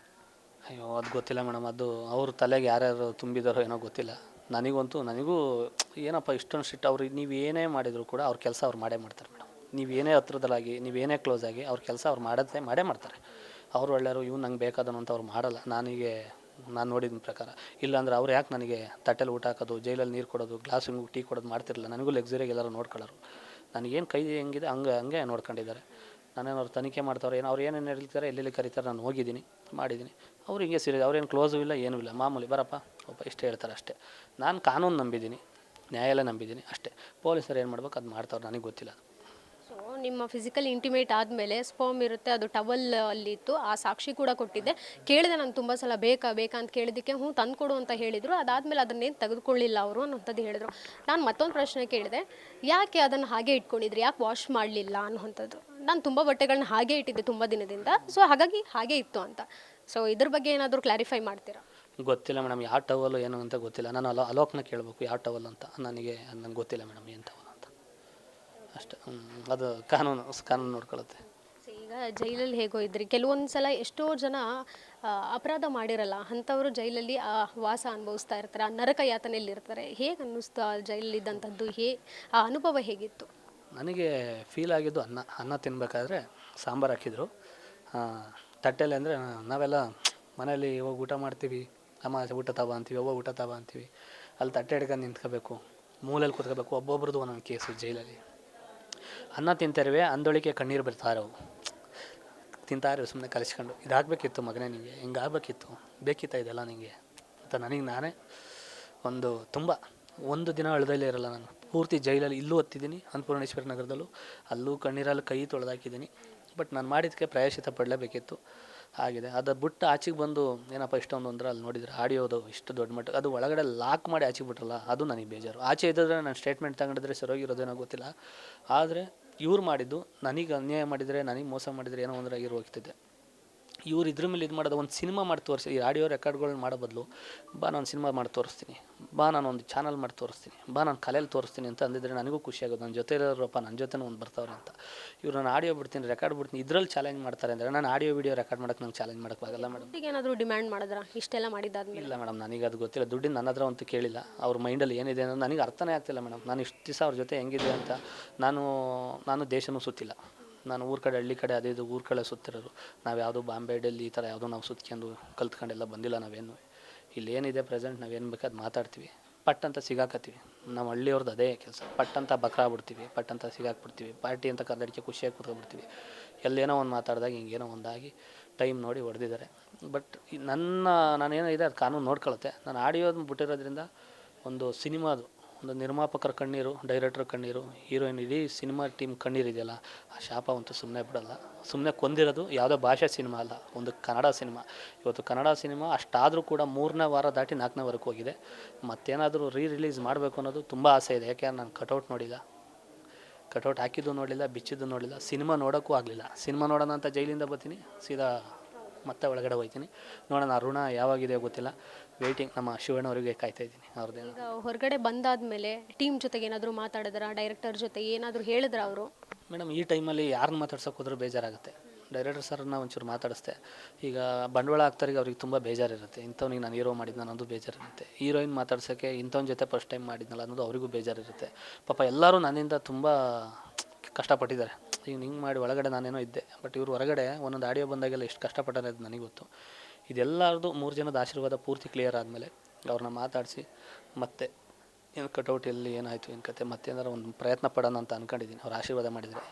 ಅಯ್ಯೋ ಅದು ಗೊತ್ತಿಲ್ಲ ಮೇಡಮ್. ಅದು ಅವ್ರ ತಲೆಗೆ ಯಾರ್ಯಾರು ತುಂಬಿದಾರೋ ಏನೋ ಗೊತ್ತಿಲ್ಲ. ನನಗಂತೂ ನನಗೂ ಏನಪ್ಪ ಇಷ್ಟೊಂದು ಸಿಟ್ಟು ಅವ್ರು ನೀವು ಏನೇ ಮಾಡಿದರೂ ಕೂಡ ಅವ್ರ ಕೆಲಸ ಅವ್ರು ಮಾಡೇ ಮಾಡ್ತಾರೆ ಮೇಡಮ್. ನೀವು ಏನೇ ಹತ್ರದಲ್ಲಾಗಿ ನೀವು ಏನೇ ಕ್ಲೋಸ್ ಆಗಿ ಅವ್ರ ಕೆಲಸ ಅವ್ರು ಮಾಡೋದೇ ಮಾಡೇ ಮಾಡ್ತಾರೆ. ಅವ್ರು ಒಳ್ಳೆಯವರು, ಇವ್ನು ನಂಗೆ ಬೇಕಾದನು ಅಂತ ಅವ್ರು ಮಾಡಲ್ಲ. ನನಗೆ, ನಾನು ನೋಡಿದ ಪ್ರಕಾರ. ಇಲ್ಲಾಂದ್ರೆ ಅವ್ರು ಯಾಕೆ ನನಗೆ ತಟ್ಟೆಲಿ ಊಟ ಹಾಕೋದು ಜೈಲಲ್ಲಿ ನೀರು ಕೊಡೋದು, ಗ್ಲಾಸ್ ಹಿಂಗೆ ಟೀ ಕೊಡೋದು ಮಾಡ್ತಿರಲಿಲ್ಲ? ನನಗೂ ಲಕ್ಸುರಿಯಾಗಿ ಎಲ್ಲರೂ ನೋಡ್ಕೊಳ್ಳೋರು ನನಗೇನು ಕೈ ಹೆಂಗಿದೆ, ಹಂಗೆ ಹಂಗೆ ನೋಡ್ಕೊಂಡಿದ್ದಾರೆ. ನಾನೇನು ಅವ್ರು ತನಿಖೆ ಮಾಡ್ತಾವ್ರೆ ಏನು, ಅವ್ರು ಏನೇನು ಹೇಳ್ತಾರೆ ಎಲ್ಲೆಲ್ಲಿ ಕರೀತಾರೆ, ನಾನು ಹೋಗಿದ್ದೀನಿ, ಮಾಡಿದ್ದೀನಿ. ಅವ್ರು ಹಿಂಗೆ ಸೀರಿಯಸ್ ಅವ್ರೇನು ಕ್ಲೋಸು ಇಲ್ಲ, ಏನೂ ಇಲ್ಲ. ಮಾಮೂಲಿ, ಬರಪ್ಪ, ಒಬ್ಬ ಇಷ್ಟೇ ಹೇಳ್ತಾರೆ ಅಷ್ಟೇ. ನಾನು ಕಾನೂನು ನಂಬಿದ್ದೀನಿ, ನ್ಯಾಯಾಲಯ ನಂಬಿದ್ದೀನಿ ಅಷ್ಟೇ. ಪೊಲೀಸರು ಏನು ಮಾಡ್ಬೇಕು, ಅದು ಮಾಡ್ತಾವ್ರು, ನನಗೆ ಗೊತ್ತಿಲ್ಲ ನಿಮ್ಮ ಫಿಸಿಕಲ್ ಇಂಟಿಮೇಟ್ ಆದಮೇಲೆ ಸ್ಪರ್ಮ್ ಇರುತ್ತೆ, ಅದು ಟವಲ್ ಅಲ್ಲಿ ಇತ್ತು, ಆ ಸಾಕ್ಷಿ ಕೂಡ ಕೊಟ್ಟಿದ್ದೆ. ಕೇಳಿದೆ ನಾನು ತುಂಬ ಸಲ, ಬೇಕಾ ಬೇಕಾ ಅಂತ ಕೇಳಿದ್ದಕ್ಕೆ ಹ್ಞೂ ತಂದುಕೊಡು ಅಂತ ಹೇಳಿದರು. ಅದಾದಮೇಲೆ ಅದನ್ನೇನು ತೆಗೆದುಕೊಳ್ಳಿಲ್ಲ ಅವರು ಅನ್ನೋಂಥದ್ದು ಹೇಳಿದರು. ನಾನು ಮತ್ತೊಂದು ಪ್ರಶ್ನೆ ಕೇಳಿದೆ. ಯಾಕೆ ಅದನ್ನು ಹಾಗೆ ಇಟ್ಕೊಂಡಿದ್ರಿ? ಯಾಕೆ ವಾಶ್ ಮಾಡಲಿಲ್ಲ ಅನ್ನೋಂಥದ್ದು ನಾನು ತುಂಬ ಬಟ್ಟೆಗಳನ್ನ ಹಾಗೆ ಇಟ್ಟಿದ್ದೆ ತುಂಬ ದಿನದಿಂದ. ಸೊ ಹಾಗಾಗಿ ಹಾಗೆ ಇತ್ತು ಅಂತ. ಸೊ ಇದ್ರ ಬಗ್ಗೆ ಏನಾದರೂ ಕ್ಲಾರಿಫೈ ಮಾಡ್ತೀರಾ? ಗೊತ್ತಿಲ್ಲ ಮೇಡಮ್, ಯಾವ ಟವಲ್ ಏನು ಅಂತ ಗೊತ್ತಿಲ್ಲ. ನಾನು ಅಲೋ ಅಲೋಕ್ನ ಕೇಳಬೇಕು, ಯಾವ ಟವಲ್ ಅಂತ. ನನಗೆ ನಂಗೆ ಗೊತ್ತಿಲ್ಲ ಮೇಡಮ್, ಏನು ಅಷ್ಟೇ. ಹ್ಮ್. ಅದು ಕಾನೂನು ಕಾನೂನು ನೋಡ್ಕೊಳ್ಳುತ್ತೆ ಈಗ ಜೈಲಲ್ಲಿ ಹೇಗೋ ಇದ್ರಿ ಕೆಲವೊಂದು ಸಲ ಎಷ್ಟೋ ಜನ ಆ, ಅಪರಾಧ ಮಾಡಿರಲ್ಲ ಅಂಥವರು ಜೈಲಲ್ಲಿ ಆ ವಾಸ ಅನುಭವಿಸ್ತಾ ಇರ್ತಾರೆ ಆ ನರಕ ಯಾತನೆಯಲ್ಲಿ ಇರ್ತಾರೆ. ಹೇಗೆ ಅನ್ನಿಸ್ತು ಆ ಜೈಲಲ್ಲಿ ಇದ್ದಂಥದ್ದು ಹೇ ಆ ಅನುಭವ ಹೇಗಿತ್ತು? ನನಗೆ ಫೀಲ್ ಆಗಿದ್ದು ಅನ್ನ ಅನ್ನ ತಿನ್ನಬೇಕಾದ್ರೆ ಸಾಂಬಾರು ಹಾಕಿದ್ರು. ತಟ್ಟೆಯಲ್ಲಿ ತಟ್ಟೆಲಿ ಅಂದರೆ ನಾವೆಲ್ಲ ಮನೆಯಲ್ಲಿ ಹೋಗಿ ಊಟ ಮಾಡ್ತೀವಿ ಅಮ್ಮ ಊಟ ತಗೋ ಅಂತೀವಿ ಒಬ್ಬ ಊಟ ತಗೋ ಅಂತೀವಿ. ಅಲ್ಲಿ ತಟ್ಟೆ ಹಿಡ್ಕೊಂಡು ನಿಂತ್ಕೋಬೇಕು ಮೂಲೆಯಲ್ಲಿ ಕೂತ್ಕೋಬೇಕು ಒಬ್ಬೊಬ್ರದ್ದು ಒಂದೊಂದು ಕೇಸು ಜೈಲಲ್ಲಿ. ಅನ್ನ ತಿಂತಾರಿವೆ ಅಂದೊಳಿಕೆ ಕಣ್ಣೀರು ಬರ್ತಾರವು ತಿಂತಾರೆ ಸುಮ್ಮನೆ ಕಲಿಸ್ಕೊಂಡು. ಇದಾಗಬೇಕಿತ್ತು ಮಗನೇ ನಿಮಗೆ ಹಿಂಗೆ ಆಗಬೇಕಿತ್ತು ಬೇಕಿತ್ತ ಇದೆಲ್ಲ ನಿಮಗೆ ಅಂತ ನನಗೆ ನಾನೇ ಒಂದು ತುಂಬ, ಒಂದು ದಿನ ಅಳ್ದಲ್ಲೇ ಇರಲ್ಲ ನಾನು. ಪೂರ್ತಿ ಜೈಲಲ್ಲಿ ಇಲ್ಲೂ ಹತ್ತಿದ್ದೀನಿ ಅನ್ನಪೂರ್ಣೇಶ್ವರ ನಗರದಲ್ಲೂ. ಅಲ್ಲೂ ಕಣ್ಣೀರಲ್ಲಿ ಕೈ ತೊಳೆದಾಕಿದ್ದೀನಿ. ಬಟ್ ನಾನು ಮಾಡಿದ್ದಕ್ಕೆ ಪ್ರಾಯಶ್ಚಿತ ಪಡಲೇಬೇಕಿತ್ತು. ಆಗಿದೆ. ಅದು ಬಿಟ್ಟು ಆಚೆಗೆ ಬಂದು ಏನಪ್ಪ ಇಷ್ಟೊಂದು ಅಂದ್ರೆ ಅಲ್ಲಿ ನೋಡಿದ್ರೆ ಆಡಿಯೋದು ಇಷ್ಟು ದೊಡ್ಡ ಮಟ್ಟ ಅದು ಒಳಗಡೆ ಲಾಕ್ ಮಾಡಿ ಆಚೆಗೆ ಬಿಟ್ರಲ್ಲ, ಅದು ನನಗೆ ಬೇಜಾರು. ಆಚೆ ಇದ್ದರೆ ನಾನು ಸ್ಟೇಟ್ಮೆಂಟ್ ತಗೊಂಡಿದ್ರೆ ಸರೋಗಿರೋದೇನೋ ಗೊತ್ತಿಲ್ಲ. ಆದರೆ ಇವ್ರು ಮಾಡಿದ್ದು ನನಗೆ ಅನ್ಯಾಯ ಮಾಡಿದರೆ, ನನಗೆ ಮೋಸ ಮಾಡಿದರೆ ಏನೋ ಒಂದ್ರೆ ಆಗಿರೋ ಹೋಗ್ತಿದ್ದೆ ಇವ್ರು ಇದ್ರ ಮೇಲೆ ಇದು ಮಾಡೋದು ಒಂದು ಸಿನಿಮಾ ಮಾಡಿ ತೋರಿಸಿ ಈ ಆಡಿಯೋ ರೆಕಾರ್ಡ್ಗಳನ್ನ ಮಾಡೋ ಬದಲು ಬಾ ನಾನು ಸಿನಿಮಾ ಮಾಡಿ ತೋರಿಸ್ತೀನಿ ಬಾ ನಾನು ಒಂದು ಚಾನಲ್ ಮಾಡಿ ತೋರಿಸ್ತೀನಿ ಬಾ ನಾನು ಕಲೆಯಲ್ಲಿ ತೋರಿಸ್ತೀನಿ ಅಂತ ಅಂದಿದ್ರೆ ನನಗೂ ಖುಷಿ ಆಗೋದು ನನ್ನ ಜೊತೆ ಇರೋರಪ್ಪ ನನ್ನ ಜೊತೆನೂ ಒಂದು ಬರ್ತಾವ್ರೆ ಅಂತ. ಇವ್ರು ನಾನು ಆಡಿಯೋ ಬಿಡ್ತೀನಿ ರೆಕಾರ್ಡ್ ಬಿಡ್ತೀನಿ ಇದ್ರಲ್ಲಿ ಚಾಲೆಂಜ್ ಮಾಡ್ತಾರೆ ಅಂದರೆ ನಾನು ಆಡಿಯೋ ವಿಡಿಯೋ ರೆಕಾರ್ಡ್ ಮಾಡೋಕ್ಕೆ ನಂಗೆ ಚಾಲೆಂಜ್ ಮಾಡೋಕ್ಕಾಗಲ್ಲ ಮೇಡಮ್ ಏನಾದರೂ ಡಿಮ್ಯಾಂಡ್ ಮಾಡಿದ್ರೆ? ಇಷ್ಟೆಲ್ಲ ಮಾಡಿದ್ದಾದ್ಮೇಲೆ? ಇಲ್ಲ ಮೇಡಮ್ ನನಗೆ ಅದು ಗೊತ್ತಿಲ್ಲ ದುಡ್ಡಿನ ನನ್ನ ಹತ್ರ ಅಂತೂ ಕೇಳಿಲ್ಲ. ಅವ್ರ ಮೈಂಡಲ್ಲಿ ಏನಿದೆ ಅನ್ನೋದು ನನಗೆ ಅರ್ಥನೇ ಆಗ್ತಿಲ್ಲ ಮೇಡಮ್ ನಾನು ಇಷ್ಟು ದಿವಸ ಅವ್ರ ಜೊತೆ ಹೆಂಗಿದೆ ಅಂತ ನಾನು ನಾನು ದೇಶನೂ ಸುತ್ತಿಲ್ಲ. ನಾನು ಊರ ಕಡೆ, ಹಳ್ಳಿ ಕಡೆ ಅದೇ ಇದು ಊರ ಕಡೆ ಸುತ್ತಿರೋದು. ನಾವು ಯಾವುದೋ ಬಾಂಬೆ ಡೆಲ್ಲಿ ಈ ಥರ ಯಾವುದೋ ನಾವು ಸುತ್ಕೊಂಡು ಕಲ್ತ್ಕೊಂಡೆಲ್ಲ ಬಂದಿಲ್ಲ ನಾವೇನು. ಇಲ್ಲಿ ಏನಿದೆ ಪ್ರೆಸೆಂಟ್ ನಾವೇನು ಬೇಕಾದ್ ಮಾತಾಡ್ತೀವಿ. ಪಟ್ ಅಂತ ಸಿಗಾಕತ್ತೀವಿ. ನಮ್ಮ ಹಳ್ಳಿಯವ್ರದ್ದು ಅದೇ ಕೆಲಸ. ಪಟ್ ಅಂತ ಬಕ್ರಾ ಬಿಡ್ತೀವಿ ಪಟ್ ಅಂತ ಸಿಗಾಕ್ಬಿಡ್ತೀವಿ. ಪಾರ್ಟಿ ಅಂತ ಕರ್ನಾಟಕ ಖುಷಿಯಾಗಿ ಕೂತ್ಕೊಂಡ್ಬಿಡ್ತೀವಿ. ಎಲ್ಲೇನೋ ಒಂದು ಮಾತಾಡಿದಾಗ ಹಿಂಗೇನೋ ಒಂದಾಗಿ ಟೈಮ್ ನೋಡಿ ಹೊಡೆದಿದ್ದಾರೆ ಬಟ್ ನನ್ನ ನಾನೇನೋ ಇದೆ ಅದು ಕಾನೂನು ನೋಡ್ಕೊಳುತ್ತೆ. ನಾನು ಆಡಿಯೋದು ಬಿಟ್ಟಿರೋದ್ರಿಂದ ಒಂದು ಸಿನಿಮಾದು ಒಂದು ನಿರ್ಮಾಪಕರ ಕಣ್ಣೀರು ಡೈರೆಕ್ಟರ್ ಕಣ್ಣೀರು ಹೀರೋಯಿನ್ ಇಡೀ ಸಿನಿಮಾ ಟೀಮ್ ಕಣ್ಣೀರು ಇದೆಯಲ್ಲ, ಆ ಶಾಪ ಅಂತೂ ಸುಮ್ಮನೆ ಬಿಡಲ್ಲ. ಸುಮ್ಮನೆ ಕೊಂದಿರೋದು ಯಾವುದೋ ಭಾಷೆ ಸಿನಿಮಾ ಅಲ್ಲ, ಒಂದು ಕನ್ನಡ ಸಿನಿಮಾ ಇವತ್ತು ಕನ್ನಡ ಸಿನಿಮಾ ಅಷ್ಟಾದರೂ ಕೂಡ ಮೂರನೇ ವಾರ ದಾಟಿ ನಾಲ್ಕನೇ ವಾರಕ್ಕೆ ಹೋಗಿದೆ. ಮತ್ತೇನಾದರೂ ರೀ ರಿಲೀಸ್ ಮಾಡಬೇಕು ಅನ್ನೋದು ತುಂಬ ಆಸೆ ಇದೆ. ಯಾಕೆ ನಾನು ಕಟೌಟ್ ನೋಡಿಲ್ಲ. ಕಟೌಟ್ ಹಾಕಿದ್ದು ನೋಡಲಿಲ್ಲ, ಬಿಚ್ಚಿದ್ದು ನೋಡಲಿಲ್ಲ. ಸಿನಿಮಾ ನೋಡೋಕ್ಕೂ ಆಗಲಿಲ್ಲ. ಸಿನಿಮಾ ನೋಡೋಣ ಅಂತ ಜೈಲಿಂದ ಬರ್ತೀನಿ. ಸೀದಾ ಮತ್ತೆ ಒಳಗಡೆ ಹೋಗ್ತೀನಿ. ನೋಡೋಣ ಋಣ ಯಾವಾಗಿದೆ ಗೊತ್ತಿಲ್ಲ. ವೇಟಿಂಗ್ ನಮ್ಮ ಶಿವಣ್ಣವರಿಗೆ ಕಾಯ್ತಾ ಇದ್ದೀನಿ ಅವ್ರದ್ದೇನು ಈಗ ಹೊರಗಡೆ ಬಂದಾದ್ಮೇಲೆ ಟೀಮ್ ಜೊತೆಗೆ ಏನಾದರೂ ಮಾತಾಡಿದ್ರ? ಡೈರೆಕ್ಟರ್ ಜೊತೆ ಏನಾದರೂ ಹೇಳಿದ್ರ ಅವರು? ಮೇಡಮ್ ಈ ಟೈಮಲ್ಲಿ ಯಾರನ್ನ ಮಾತಾಡ್ಸೋಕೆ ಹೋದ್ರೂ ಬೇಜಾರಾಗುತ್ತೆ. ಡೈರೆಕ್ಟರ್ ಸರ್ನ ಒಂಚೂರು ಮಾತಾಡಿಸ್ದೆ. ಈಗ ಬಂಡವಾಳ ಆಗ್ತಾರಿಗೆ ಅವ್ರಿಗೆ ತುಂಬ ಬೇಜಾರಿರುತ್ತೆ. ಇಂಥವ್ನಿಗೆ ನಾನು ಹೀರೋ ಮಾಡಿದ್ನ ಅನ್ನೋದು ಬೇಜಾರಿರುತ್ತೆ. ಹೀರೋಯಿನ್ ಮಾತಾಡ್ಸೋಕ್ಕೆ ಇಂಥವ್ನ ಜೊತೆ ಫಸ್ಟ್ ಟೈಮ್ ಮಾಡಿದ್ನಲ್ಲ ಅನ್ನೋದು ಅವರಿಗೂ ಬೇಜಾರಿರುತ್ತೆ. ಪಾಪ ಎಲ್ಲರೂ ನನ್ನಿಂದ ತುಂಬ ಕಷ್ಟಪಟ್ಟಿದ್ದಾರೆ. ಈಗ ಹಿಂಗೆ ಮಾಡಿ ಒಳಗಡೆ ನಾನೇನೋ ಇದ್ದೆ. ಬಟ್ ಇವರು ಹೊರಗಡೆ ಒಂದೊಂದು ಆಡಿಯೋ ಬಂದಾಗೆಲ್ಲ ಎಷ್ಟು ಕಷ್ಟಪಟ್ಟಾರೆ ಅದು ನನಗೆ ಗೊತ್ತು. ಇದೆಲ್ಲರದು ಮೂರು ಜನದ ಆಶೀರ್ವಾದ ಪೂರ್ತಿ ಕ್ಲಿಯರ್ ಆದಮೇಲೆ ಅವ್ರನ್ನ ಮಾತಾಡಿಸಿ ಮತ್ತೆ ಏನು ಕಟೌಟ್ ಎಲ್ಲಿ ಏನಾಯಿತು ಏನು ಕತೆ ಮತ್ತೇನಾರು ಒಂದು ಪ್ರಯತ್ನ ಪಡೋಣ ಅಂತ ಅಂದ್ಕೊಂಡಿದ್ದೀನಿ ಅವ್ರು ಆಶೀರ್ವಾದ ಮಾಡಿದರೆ.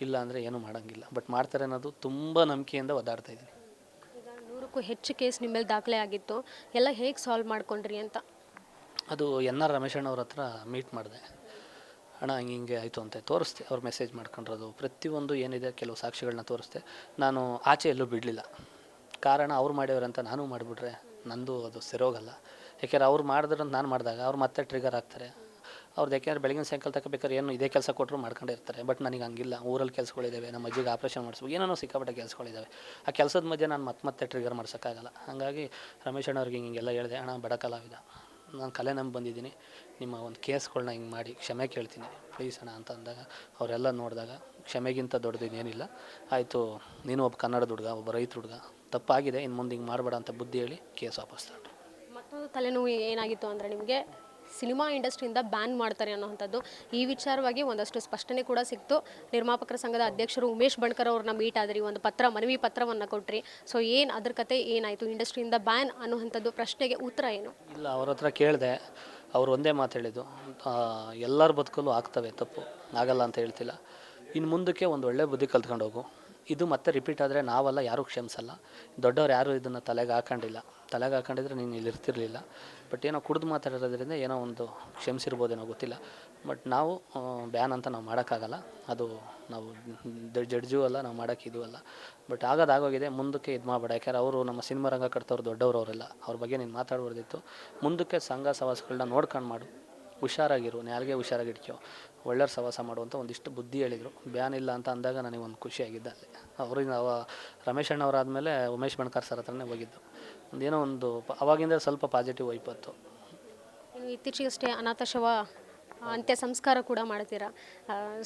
ಇಲ್ಲ ಅಂದರೆ ಏನೂ ಮಾಡೋಂಗಿಲ್ಲ. ಬಟ್ ಮಾಡ್ತಾರೆ ಅನ್ನೋದು ತುಂಬ ನಂಬಿಕೆಯಿಂದ ಒದ್ದಾಡ್ತಾ ಇದ್ದೀನಿ. ಈಗ ನೂರಕ್ಕೂ ಹೆಚ್ಚು ಕೇಸ್ ನಿಮ್ಮ ಮೇಲೆ ದಾಖಲೆ ಆಗಿತ್ತು. ಎಲ್ಲ ಹೇಗೆ ಸಾಲ್ವ್ ಮಾಡ್ಕೊಂಡ್ರಿ ಅಂತ? ಅದು ಎನ್ ಆರ್ ರಮೇಶಣ್ಣವ್ರ ಹತ್ರ ಮೀಟ್ ಮಾಡಿದೆ. ಅಣ್ಣ ಹಂಗೆ ಹಿಂಗೆ ಆಯಿತು ಅಂತ. ತೋರಿಸ್ತೆ. ಅವ್ರು ಮೆಸೇಜ್ ಮಾಡ್ಕೊಂಡಿರೋದು. ಪ್ರತಿಯೊಂದು ಏನಿದೆ ಕೆಲವು ಸಾಕ್ಷಿಗಳನ್ನ ತೋರಿಸ್ತೆ. ನಾನು ಆಚೆ ಎಲ್ಲೂ ಬಿಡಲಿಲ್ಲ. ಕಾರಣ ಅವ್ರು ಅಂತ ನಾನು ಮಾಡಿಬಿಟ್ರೆ ನಂದು ಅದು ಸೆರೋಗಲ್ಲ. ಯಾಕೆಂದ್ರೆ ಅವ್ರು ಮಾಡಿದ್ರಂತ ನಾನು ಮಾಡಿದಾಗ ಅವ್ರು ಮತ್ತೆ ಟ್ರಿಗರ್ ಆಗ್ತಾರೆ. ಅವ್ರದ್ದು ಯಾಕೆಂದ್ರೆ ಬೆಳಗಿನ ಸಾಯಂಕಾಲ ತಕ್ಕ ಬೇಕಾದ್ರೆ ಏನು ಇದೇ ಕೆಲಸ ಕೊಟ್ಟರು ಮಾಡ್ಕೊಂಡಿರ್ತಾರೆ ಬಟ್ ನನಗೆ ಹಂಗಿಲ್ಲ. ಊರಲ್ಲಿ ಕೆಲಸಗಳಿದ್ದಾವೆ ನಮ್ಮ ಅಜ್ಜಿಗೆ ಆಪ್ರೇಷನ್ ಮಾಡಿಸ್ಬೇಕು ಏನೇನೋ ಸಿಕ್ಕಾಪಟ್ಟೆ ಕೆಲಸಗಳಿದ್ದಾವೆ ಆ ಕೆಲಸದ ಮಧ್ಯೆ ನಾನು ಮತ್ತೆ ಮತ್ತೆ ಟ್ರಿಗರ್ ಮಾಡ್ಸೋಕ್ಕಾಗಲ್ಲ. ಹಾಗಾಗಿ ರಮೇಶ್ ಅಣ್ಣವ್ರಿಗೆ ಹಿಂಗೆಲ್ಲ ಹೇಳಿದೆ, ಅಣ್ಣ ಬಡ ಕಲಾವಿದ ನಾನು ಕಲೆ ನಂಬಿ ಬಂದಿದ್ದೀನಿ. ನಿಮ್ಮ ಒಂದು ಕೇಸ್ಗಳನ್ನ ಹಿಂಗೆ ಮಾಡಿ, ಕ್ಷಮೆ ಕೇಳ್ತೀನಿ. ಪ್ಲೀಸ್ ಅಣ್ಣ, ಅಂತ ಅಂದಾಗ ಅವರೆಲ್ಲ ನೋಡಿದಾಗ, ಕ್ಷಮೆಗಿಂತ ದೊಡ್ಡದು ಏನಿಲ್ಲ ಆಯಿತು, ನೀನು ಒಬ್ಬ ಕನ್ನಡದ ಹುಡುಗ ಒಬ್ಬ ರೈತ ಹುಡುಗ ತಪ್ಪಾಗಿದೆ ಇನ್ನು ಮುಂದೆ ಹಿಂಗೆ ಮಾಡಬೇಡ ಅಂತ ಬುದ್ಧಿ ಹೇಳಿ ಕೇಸ್ ವಾಪಸ್ ತಗೊಂಡ್ರು ಮತ್ತೊಂದು ತಲೆನೋವು ಏನಾಗಿತ್ತು ಅಂದರೆ ನಿಮಗೆ ಸಿನಿಮಾ ಇಂಡಸ್ಟ್ರಿಯಿಂದ ಬ್ಯಾನ್ ಮಾಡ್ತಾರೆ ಅನ್ನೋವಂಥದ್ದು ಈ ವಿಚಾರವಾಗಿ ಒಂದಷ್ಟು ಸ್ಪಷ್ಟನೆ ಕೂಡ ಸಿಕ್ತು. ನಿರ್ಮಾಪಕರ ಸಂಘದ ಅಧ್ಯಕ್ಷರು ಉಮೇಶ್ ಬಣ್ಕರ್ ಅವ್ರನ್ನ ಮೀಟ್ ಆದ್ರಿ ಒಂದು ಪತ್ರ ಮನವಿ ಪತ್ರವನ್ನು ಕೊಟ್ರಿ. ಸೊ ಏನು ಅದ್ರ ಕತೆ ಏನಾಯಿತು ಇಂಡಸ್ಟ್ರಿಯಿಂದ ಬ್ಯಾನ್ ಅನ್ನುವಂಥದ್ದು ಪ್ರಶ್ನೆಗೆ ಉತ್ತರ ಏನು? ಇಲ್ಲ ಅವ್ರ ಹತ್ರ ಕೇಳಿದೆ ಅವ್ರು ಒಂದೇ ಮಾತು ಹೇಳಿದ್ದು ಎಲ್ಲರ ಬದುಕಲ್ಲೂ ಆಗ್ತವೆ ತಪ್ಪು ಆಗಲ್ಲ ಅಂತ ಹೇಳ್ತಿಲ್ಲ. ಇನ್ನು ಮುಂದಕ್ಕೆ ಒಂದು ಒಳ್ಳೆ ಬುದ್ಧಿ ಕಲ್ತ್ಕೊಂಡು ಹೋಗು. ಇದು ಮತ್ತೆ ರಿಪೀಟ್ ಆದರೆ ನಾವೆಲ್ಲ ಯಾರೂ ಕ್ಷಮಿಸಲ್ಲ. ದೊಡ್ಡವ್ರು ಯಾರೂ ಇದನ್ನು ತಲೆಗೆ ಹಾಕೊಂಡಿಲ್ಲ. ತಲೆಗೆ ಹಾಕೊಂಡಿದ್ರೆ ನೀನು ಇಲ್ಲಿ ಇರ್ತಿರ್ಲಿಲ್ಲ. ಬಟ್ ಏನೋ ಕುಡಿದು ಮಾತಾಡಿರೋದ್ರಿಂದ ಏನೋ ಒಂದು ಕ್ಷಮಿಸಿರ್ಬೋದೇನೋ ಗೊತ್ತಿಲ್ಲ. ಬಟ್ ನಾವು ಬ್ಯಾನ್ ಅಂತ ನಾವು ಮಾಡೋಕ್ಕಾಗಲ್ಲ. ಅದು ನಾವು ಜಡ್ಜು ಅಲ್ಲ, ನಾವು ಮಾಡೋಕ್ಕೆ ಇದು ಅಲ್ಲ. ಬಟ್ ಆಗೋದು ಆಗೋಗಿದೆ. ಮುಂದಕ್ಕೆ ಇದು ಮಾಡಬೇಡ. ಯಾಕಂದ್ರೆ ಅವರು ನಮ್ಮ ಸಿನಿಮಾ ರಂಗ ಕಟ್ತವ್ರು ದೊಡ್ಡವರು ಅವರೆಲ್ಲ. ಅವ್ರ ಬಗ್ಗೆ ನೀನು ಮಾತಾಡ್ಬಾರ್ದಿತ್ತು. ಮುಂದಕ್ಕೆ ಸಂಘ ಸವಾಸಗಳನ್ನ ನೋಡ್ಕೊಂಡು ಮಾಡು. ಹುಷಾರಾಗಿರು. ನಾಲ್ಗೆ ಹುಷಾರಾಗಿಡ್ಕೋ ಒಳ್ಳೆಯ ಸವಾಸ ಮಾಡುವಂಥ ಒಂದಿಷ್ಟು ಬುದ್ಧಿ ಹೇಳಿದರು. ಬ್ಯಾನ್ ಇಲ್ಲ ಅಂತ ಅಂದಾಗ ನನಗೆ ಒಂದು ಖುಷಿಯಾಗಿದ್ದ ಅಲ್ಲಿ ಅವರಿಂದ ಅವ ರಮೇಶ್ ಅಣ್ಣವರಾದಮೇಲೆ ಉಮೇಶ್ ಬಣ್ಕಾರ್ ಸರ್ ಹತ್ರನೇ ಹೋಗಿದ್ದು. ಒಂದೇನೋ ಒಂದು ಅವಾಗಿಂದ ಸ್ವಲ್ಪ ಪಾಸಿಟಿವ್ ವೈಪತ್ತು ಇತ್ತೀಚೆಗಷ್ಟೇ ಅನಾಥ ಶವ ಅಂತ್ಯ ಸಂಸ್ಕಾರ ಕೂಡ ಮಾಡ್ತೀರಾ?